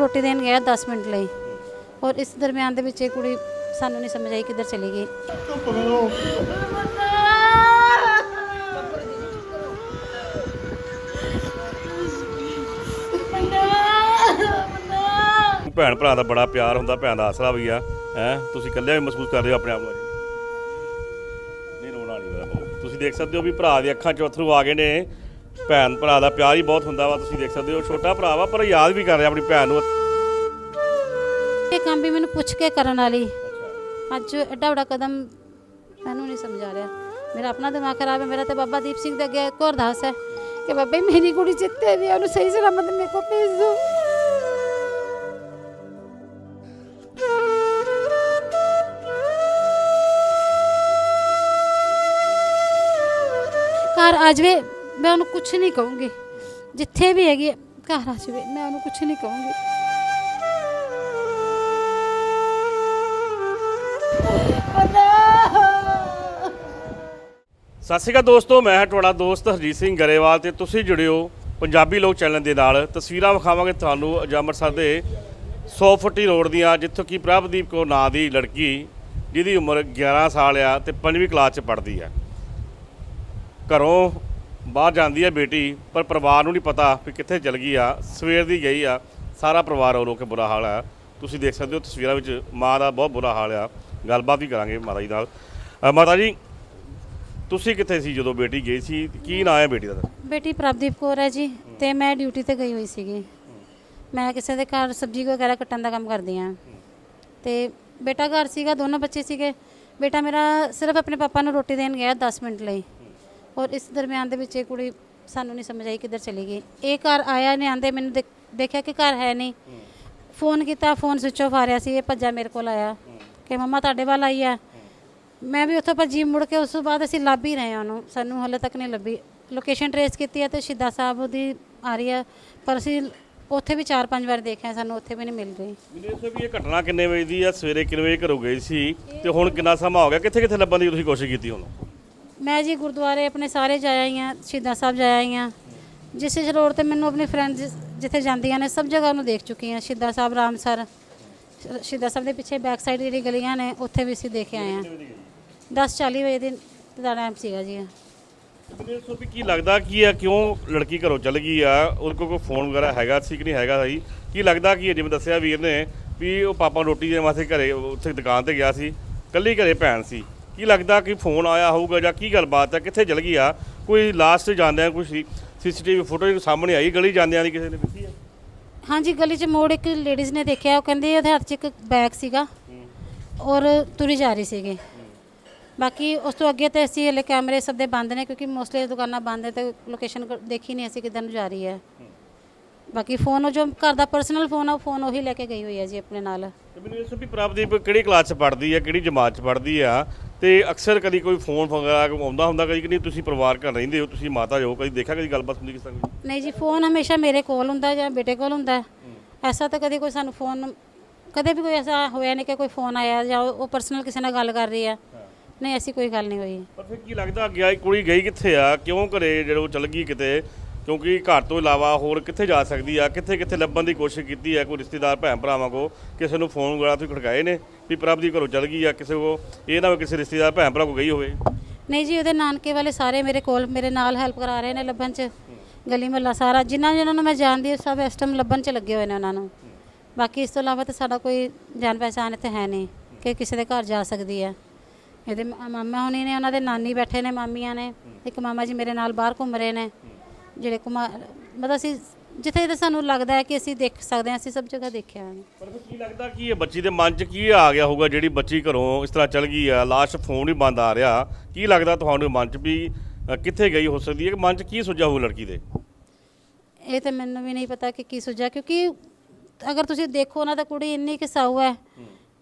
ਰੋਟੀ ਦੇਣ ਗਿਆ 10 ਮਿੰਟ ਲਈ। ਔਰ ਇਸ ਦਰਮਿਆਨ ਦੇ ਵਿੱਚ ਇਹ ਕੁੜੀ ਸਾਨੂੰ ਨਹੀਂ ਸਮਝ ਆਈ ਕਿੱਧਰ ਚਲੀ ਗਈ। ਭੈਣ ਭਰਾ ਦਾ ਬੜਾ ਪਿਆਰ ਹੁੰਦਾ, ਭੈਣ ਦਾ ਆਸਰਾ ਵੀ ਆ, ਹੈ? ਤੁਸੀਂ ਇਕੱਲੇ ਵੀ ਮਹਿਸੂਸ ਕਰਦੇ ਹੋ ਆਪਣੇ ਆਪ ਨੂੰ। ਨਹੀਂ ਰੋਣਾ ਨਹੀਂ ਤੁਸੀਂ ਦੇਖ ਸਕਦੇ ਹੋ ਵੀ ਭਰਾ ਦੀ ਅੱਖਾਂ 'ਚ ਅਥਰੂ ਆ ਗਏ ਨੇ। ਭੈਣ ਭਰਾ ਦਾ ਪਿਆਰ ਹੀ ਬਹੁਤ ਹੁੰਦਾ ਵਾ ਤੁਸੀਂ ਦੇਖ ਸਕਦੇ ਹੋ ਛੋਟਾ ਭਰਾ ਵਾ ਪਰ ਯਾਦ ਵੀ ਕਰ ਰਿਹਾ ਆਪਣੀ ਭੈਣ ਨੂੰ। ਇਹ ਕੰਮ ਵੀ ਮੈਨੂੰ ਪੁੱਛ ਕੇ ਕਰਨ ਵਾਲੀ। ਅੱਜ ਐਡਾ ਵੱਡਾ ਕਦਮ ਮੈਨੂੰ ਨਹੀਂ ਸਮਝ ਰਿਹਾ। ਮੇਰਾ ਆਪਣਾ ਦਿਮਾਗ ਖਰਾਬ ਹੈ ਮੇਰਾ ਤੇ ਬਾਬਾ ਦੀਪ ਸਿੰਘ ਦੇ ਅੱਗੇ ਇੱਕ ਹੋਰ ਅਰਦਾਸ ਹੈ ਕਿ ਬਾਬੇ ਮੇਰੀ ਕੁੜੀ ਜਿੱਤੇ ਵੀ ਉਹਨੂੰ ਸਹੀ ਸਲਾਮਤ ਮੇਰੇ ਕੋਲ ਭੇਜ। ਦਿਓ ਘਰ ਆ ਜਾਵੇ। ਮੈਂ ਉਹਨੂੰ ਕੁਝ ਨਹੀਂ ਕਹੂੰਗੀ। ਜਿੱਥੇ ਵੀ ਹੈਗੀ ਘਰ ਆ ਜਾਵੇ, ਮੈਂ ਉਹਨੂੰ ਕੁਝ ਨਹੀਂ ਕਹੂੰਗੀ। ਸਤਿ ਸ਼੍ਰੀ ਅਕਾਲ ਦੋਸਤੋ, ਮੈਂ ਹਾਂ ਤੁਹਾਡਾ ਦੋਸਤ ਹਰਜੀਤ ਸਿੰਘ ਗਰੇਵਾਲ ਤੇ ਤੁਸੀਂ ਜੁੜਿਓ ਪੰਜਾਬੀ ਲੋਕ ਚੈਨਲ ਦੇ ਨਾਲ। ਤਸਵੀਰਾਂ ਵਿਖਾਵਾਂਗੇ ਤੁਹਾਨੂੰ ਅੱਜ ਅੰਮ੍ਰਿਤਸਰ ਦੇ 100 ਫੁੱਟੀ ਰੋਡ ਦੀਆਂ, ਜਿੱਥੋਂ ਕਿ ਪ੍ਰਭਦੀਪ ਕੌਰ ਨਾਂ ਦੀ ਲੜਕੀ, ਜਿਹਦੀ ਉਮਰ 11 ਸਾਲ ਆ ਤੇ 5ਵੀਂ ਕਲਾਸ ਚ ਪੜ੍ਹਦੀ ਆ। ਘਰੋਂ ਬਾਹਰ ਜਾਂਦੀ ਹੈ ਬੇਟੀ ਪਰ ਪਰਿਵਾਰ ਨੂੰ ਨਹੀਂ ਪਤਾ ਕਿ ਕਿੱਥੇ ਚਲ ਗਈ ਆ ਸਵੇਰ ਦੀ ਗਈ ਆ। ਸਾਰਾ ਪਰਿਵਾਰ ਰੋ ਰੋ ਕੇ ਬੁਰਾ ਹਾਲ ਆ। ਤੁਸੀਂ ਦੇਖ ਸਕਦੇ ਹੋ ਤਸਵੀਰਾਂ ਵਿੱਚ ਮਾਂ ਦਾ ਬਹੁਤ ਬੁਰਾ ਹਾਲ ਆ। ਗੱਲਬਾਤ ਵੀ ਕਰਾਂਗੇ ਮਾਤਾ ਜੀ ਨਾਲ। ਅ, ਮਾਤਾ ਜੀ ਤੁਸੀਂ ਕਿੱਥੇ ਸੀ ਜਦੋਂ ਬੇਟੀ ਗਈ ਸੀ? ਕੀ ਨਾਂ ਹੈ ਬੇਟੀ ਦਾ? ਬੇਟੀ ਪ੍ਰਭਦੀਪ ਕੌਰ ਹੈ ਜੀ ਤੇ ਮੈਂ ਡਿਊਟੀ ਤੇ ਗਈ ਹੋਈ ਸੀਗੀ। ਮੈਂ ਕਿਸੇ ਦੇ ਘਰ ਸਬਜ਼ੀ ਵਗੈਰਾ ਕੱਟਣ ਦਾ ਕੰਮ ਕਰਦੀ ਹਾਂ। ਤੇ ਬੇਟਾ ਘਰ ਸੀਗਾ ਦੋਨੋਂ ਬੱਚੇ ਸੀਗੇ। ਬੇਟਾ ਮੇਰਾ ਸਿਰਫ ਆਪਣੇ ਪਾਪਾ ਨੂੰ ਰੋਟੀ ਦੇਣ ਗਿਆ 10 ਮਿੰਟ ਲਈ। ਔਰ ਇਸ ਦਰਮਿਆਨ ਦੇ ਵਿੱਚ ਇਹ ਕੁੜੀ ਸਾਨੂੰ ਨਹੀਂ ਸਮਝ ਆਈ ਕਿੱਧਰ ਚਲੀ ਗਈ। ਇਹ ਘਰ ਆਇਆ ਨੇ ਆਂਦੇ ਮੈਨੂੰ ਦੇਖ- ਦੇਖਿਆ ਕਿ ਘਰ ਹੈ ਨਹੀਂ। ਫੋਨ ਕੀਤਾ, ਫੋਨ ਸਵਿਚ ਆਫ ਆ ਰਿਹਾ ਸੀ, ਇਹ ਭੱਜਾ ਮੇਰੇ ਕੋਲ ਆਇਆ। ਕਿ ਮੰਮਾ ਤੁਹਾਡੇ ਵੱਲ ਆਈ ਆ। ਮੈਂ ਵੀ ਉੱਥੋਂ ਭੱਜੀ, ਮੁੜ ਕੇ ਉਸ ਤੋਂ ਬਾਅਦ ਅਸੀਂ ਲੱਭ ਹੀ ਰਹੇ ਹਾਂ ਉਹਨੂੰ। ਸਾਨੂੰ ਹਲੇ ਤੱਕ ਨਹੀਂ ਲੱਭੀ। ਲੋਕੇਸ਼ਨ ਟਰੇਸ ਕੀਤੀ ਹੈ ਤੇ ਸ਼ਿੱਦਾ ਸਾਹਿਬ ਦੀ ਆ ਰਹੀ ਹੈ ਪਰ ਅਸੀਂ ਉੱਥੇ ਵੀ ਚਾਰ ਪੰਜ ਵਾਰ ਦੇਖਿਆ, ਸਾਨੂੰ ਉੱਥੇ ਵੀ ਨਹੀਂ ਮਿਲ ਰਹੀ। ਮੈਨੂੰ ਦੱਸੋ ਵੀ ਇਹ ਘਟਨਾ ਕਿੰਨੇ ਵਜੇ ਦੀ ਆ? ਸਵੇਰੇ ਕਿੰਨੇ ਵਜੇ ਘਰੋਂ ਗਈ ਸੀ? ਤੇ ਹੁਣ ਕਿੰਨਾ ਸਮਾਂ ਹੋ ਗਿਆ? ਕਿੱਥੇ ਕਿੱਥੇ ਲੱਭਣ ਦੀ ਤੁਸੀਂ ਕੋਸ਼ਿਸ਼ ਕੀਤੀ ਹੁਣ? ਮੈਂ ਜੀ ਗੁਰਦੁਆਰੇ ਆਪਣੇ ਸਾਰੇ ਜਾਇਆ ਹੀ ਹਾਂ ਸ਼ਹੀਦਾਂ ਸਾਹਿਬ ਜਾਇਆ ਹੀ ਹਾਂ ਜਿਸ ਜਿਸ ਤੇ ਮੈਨੂੰ ਆਪਣੀ ਫਰੈਂਡ ਜਿੱਥੇ ਜਾਂਦੀਆਂ ਨੇ, ਸਭ ਜਗ੍ਹਾ ਨੂੰ ਦੇਖ ਚੁੱਕੀ ਹਾਂ। ਸ਼ਹੀਦਾਂ ਸਾਹਿਬ ਰਾਮਸਰ ਸ਼- ਸ਼ਹੀਦਾਂ ਸਾਹਿਬ ਦੇ ਪਿੱਛੇ ਬੈਕ ਸਾਈਡ ਜਿਹੜੀ ਗਲੀਆਂ ਨੇ, ਉੱਥੇ ਵੀ ਅਸੀਂ ਦੇਖ ਆਏ ਹਾਂ। 10:40 ਵਜੇ ਦੀ ਦਾ ਟਾਈਮ ਸੀਗਾ ਜੀ ਮੈਨੂੰ ਵੀ ਕੀ ਲੱਗਦਾ ਕੀ ਆ? ਕਿਉਂ ਲੜਕੀ ਘਰੋਂ ਚਲ ਗਈ ਆ? ਉਹਦੇ ਕੋਲ ਕੋਈ ਫੋਨ ਵਗੈਰਾ ਹੈਗਾ ਸੀ ਕਿ ਨਹੀਂ ਹੈਗਾ ਸਹੀ ਕੀ ਲੱਗਦਾ ਕੀ ਹੈ ਜਿਵੇਂ ਦੱਸਿਆ ਵੀਰ ਨੇ ਵੀ ਉਹ ਪਾਪਾ ਰੋਟੀ ਦੇਣ ਵਾਸਤੇ ਘਰੇ ਉੱਥੇ ਦੁਕਾਨ ਤੇ ਗਿਆ ਸੀ। ਕੱਲੀ ਘਰੇ ਭੈਣ ਸੀ। ਕੀ ਲੱਗਦਾ ਕਿ ਫੋਨ ਆਇਆ ਹੋਊਗਾ ਜਾਂ ਕੀ ਗੱਲਬਾਤ ਹੈ? ਕਿੱਥੇ ਚਲ ਗਈ ਆ? ਕੋਈ ਲਾਸਟ ਜਾਂਦਿਆਂ ਕੋਈ ਸੀਸੀਟੀਵੀ ਫੋਟੋ ਸਾਹਮਣੇ ਆਈ ਗਲੀ ਜਾਂਦਿਆਂ ਦੀ ਕਿਸੇ ਨੇ ਵੇਖੀ ਆ? ਹਾਂਜੀ ਗਲੀ 'ਚ ਮੋੜ ਇੱਕ ਲੇਡੀਜ਼ ਨੇ ਦੇਖਿਆ ਉਹ ਕਹਿੰਦੇ ਉਹਦੇ ਹੱਥ 'ਚ ਇੱਕ ਬੈਗ ਸੀਗਾ ਔਰ ਤੁਰੀ ਜਾ ਰਹੀ ਸੀਗੀ। ਬਾਕੀ ਉਸ ਤੋਂ ਅੱਗੇ ਤੇ ਅਸੀਂ ਹਲੇ ਕੈਮਰੇ ਸਭ ਦੇ ਬੰਦ ਨੇ ਕਿਉਂਕਿ ਮੋਸਟਲੀ ਦੁਕਾਨਾਂ ਬੰਦ ਹੈ ਤੇ ਲੋਕੇਸ਼ਨ ਦੇਖੀ ਨਹੀਂ ਅਸੀਂ ਕਿੱਧਰ ਨੂੰ ਜਾ ਰਹੀ ਹੈ। ਬਾਕੀ ਫੋਨ ਉਹ ਜੋ ਘਰ ਦਾ ਪਰਸਨਲ ਫੋਨ ਆ ਉਹ ਫੋਨ ਉਹੀ ਲੈ ਕੇ ਗਈ ਹੋਈ ਹੈ ਜੀ ਆਪਣੇ ਨਾਲ। ਤੇ ਮੈਨੂੰ ਦੱਸੋ ਵੀ ਪ੍ਰਭਦੀਪ ਕਿਹੜੀ ਕਲਾਸ 'ਚ ਪੜ੍ਹਦੀ ਆ ਕਿਹੜੀ ਜਮਾਤ 'ਚ ਪੜ੍ਹਦੀ ਆ? ਤੇ ਅਕਸਰ ਕਦੀ ਕੋਈ ਫੋਨ ਵਗੈਰਾ ਆਉਂਦਾ ਹੁੰਦਾ ਕਦੀ ਕਿ ਨਹੀਂ ਤੁਸੀਂ ਪਰਿਵਾਰ ਘਰ ਰਹਿੰਦੇ ਹੋ ਤੁਸੀਂ ਮਾਤਾ ਜੋ ਕਦੀ ਦੇਖਿਆ ਕਦੀ ਗੱਲਬਾਤ ਹੁੰਦੀ ਕਿਸੇ ਨਾਲ? ਨਹੀਂ ਜੀ ਫੋਨ ਹਮੇਸ਼ਾ ਮੇਰੇ ਕੋਲ ਹੁੰਦਾ ਜਾਂ ਬੇਟੇ ਕੋਲ ਹੁੰਦਾ। ਹੈ। ਐਸਾ ਤਾਂ ਕਦੇ ਕੋਈ ਸਾਨੂੰ ਫੋਨ ਕਦੇ ਵੀ ਕੋਈ ਐਸਾ ਹੋਇਆ ਨਹੀਂ ਕਿ ਕੋਈ ਫੋਨ ਆਇਆ ਜਾਂ ਉਹ ਪਰਸਨਲ ਕਿਸੇ ਨਾਲ ਗੱਲ ਕਰ ਰਹੀ ਆ। ਨਹੀਂ ਐਸੀ ਕੋਈ ਗੱਲ ਨਹੀਂ ਹੋਈ। ਪਰ ਫਿਰ ਕੀ ਲੱਗਦਾ ਗਿਆ ਕੁੜੀ ਗਈ ਕਿੱਥੇ ਆ? ਕਿਉਂ ਘਰੇ ਜਦੋਂ ਚਲ ਗਈ ਕਿਤੇ? ਕਿਉਂਕਿ ਘਰ ਤੋਂ ਇਲਾਵਾ ਹੋਰ ਕਿੱਥੇ ਜਾ ਸਕਦੀ ਆ? ਕਿੱਥੇ ਕਿੱਥੇ ਲੱਭਣ ਦੀ ਕੋਸ਼ਿਸ਼ ਕੀਤੀ ਆ ਕੋਈ ਰਿਸ਼ਤੇਦਾਰ, ਭੈਣ ਭਰਾਵਾਂ ਕੋ? ਕਿਸੇ ਨੂੰ ਫੋਨ ਵਗੈਰਾ ਤੁਸੀਂ ਖੜਕਾਏ ਨੇ ਵੀ ਪ੍ਰਭ ਘਰੋਂ ਚਲ ਗਈ ਆ ਕਿਸੇ ਕੋ? ਇਹ ਨਾ ਹੋਵੇ ਕਿਸੇ ਰਿਸ਼ਤੇਦਾਰ, ਭੈਣ ਭਰਾ ਕੋ ਗਈ ਹੋਵੇ। ਨਹੀਂ ਜੀ, ਉਹਦੇ ਨਾਨਕੇ ਵਾਲੇ ਸਾਰੇ ਮੇਰੇ ਕੋਲ ਮੇਰੇ ਨਾਲ ਹੈਲਪ ਕਰਾ ਰਹੇ ਨੇ ਲੱਭਣ ਚ। ਗਲੀ ਮਹੱਲਾ ਸਾਰਾ, ਜਿਨ੍ਹਾਂ ਜਿਨ੍ਹਾਂ ਨੂੰ ਮੈਂ ਜਾਣਦੀ ਹਾਂ, ਸਭ ਇਸ ਟਾਈਮ ਲੱਭਣ ਚ ਲੱਗੇ ਹੋਏ ਨੇ ਉਹਨਾਂ ਨੂੰ। ਬਾਕੀ ਇਸ ਤੋਂ ਇਲਾਵਾ ਤਾਂ ਸਾਡਾ ਕੋਈ ਜਾਣ ਪਹਿਚਾਣ ਇੱਥੇ ਹੈ ਨਹੀਂ ਕਿ ਕਿਸੇ ਦੇ ਘਰ ਜਾ ਸਕਦੀ ਹੈ। ਇਹਦੇ ਮ- ਮਾਮਾ ਹੁਣੀ ਨੇ, ਉਹਨਾਂ ਦੇ ਨਾਨੀ ਬੈਠੇ ਨੇ, ਮਾਮੀਆਂ ਨੇ। ਇੱਕ ਮਾਮਾ ਜੀ ਮੇਰੇ ਨਾਲ ਬਾਹਰ ਘੁੰਮ ਰਹੇ ਨੇ। ਜਿਹੜੇ ਘੁਮਾ ਮਤਲਬ ਅਸੀਂ ਜਿੱਥੇ ਜਿੱਥੇ ਸਾਨੂੰ ਲੱਗਦਾ ਹੈ ਕਿ ਅਸੀਂ ਦੇਖ ਸਕਦੇ ਹਾਂ ਅਸੀਂ ਸਭ ਜਗ੍ਹਾ ਦੇਖਿਆ ਹੈ। ਪਰ ਫਿਰ ਕੀ ਲੱਗਦਾ ਕੀ ਇਹ ਬੱਚੀ ਦੇ ਮਨ 'ਚ ਕੀ ਆ ਗਿਆ ਹੋਊਗਾ ਜਿਹੜੀ ਬੱਚੀ ਘਰੋਂ ਇਸ ਤਰ੍ਹਾਂ ਚਲ ਗਈ ਆ ਲਾਸਟ ਫੋਨ ਹੀ ਬੰਦ ਆ ਰਿਹਾ। ਕੀ ਲੱਗਦਾ ਤੁਹਾਨੂੰ ਮਨ 'ਚ ਵੀ ਅ, ਕਿੱਥੇ ਗਈ ਹੋ ਸਕਦੀ ਹੈ? ਕਿ ਮਨ 'ਚ ਕੀ ਸੁਝਿਆ ਹੋਊ ਲੜਕੀ ਦੇ? ਇਹ ਤਾਂ ਮੈਨੂੰ ਵੀ ਨਹੀਂ ਪਤਾ ਕਿ ਕੀ ਸੁਝਿਆ ਕਿਉਂਕਿ ਅਗਰ ਤੁਸੀਂ ਦੇਖੋ ਨਾ ਤਾਂ ਕੁੜੀ ਇੰਨੀ ਕਿ ਸਾਊ ਹੈ।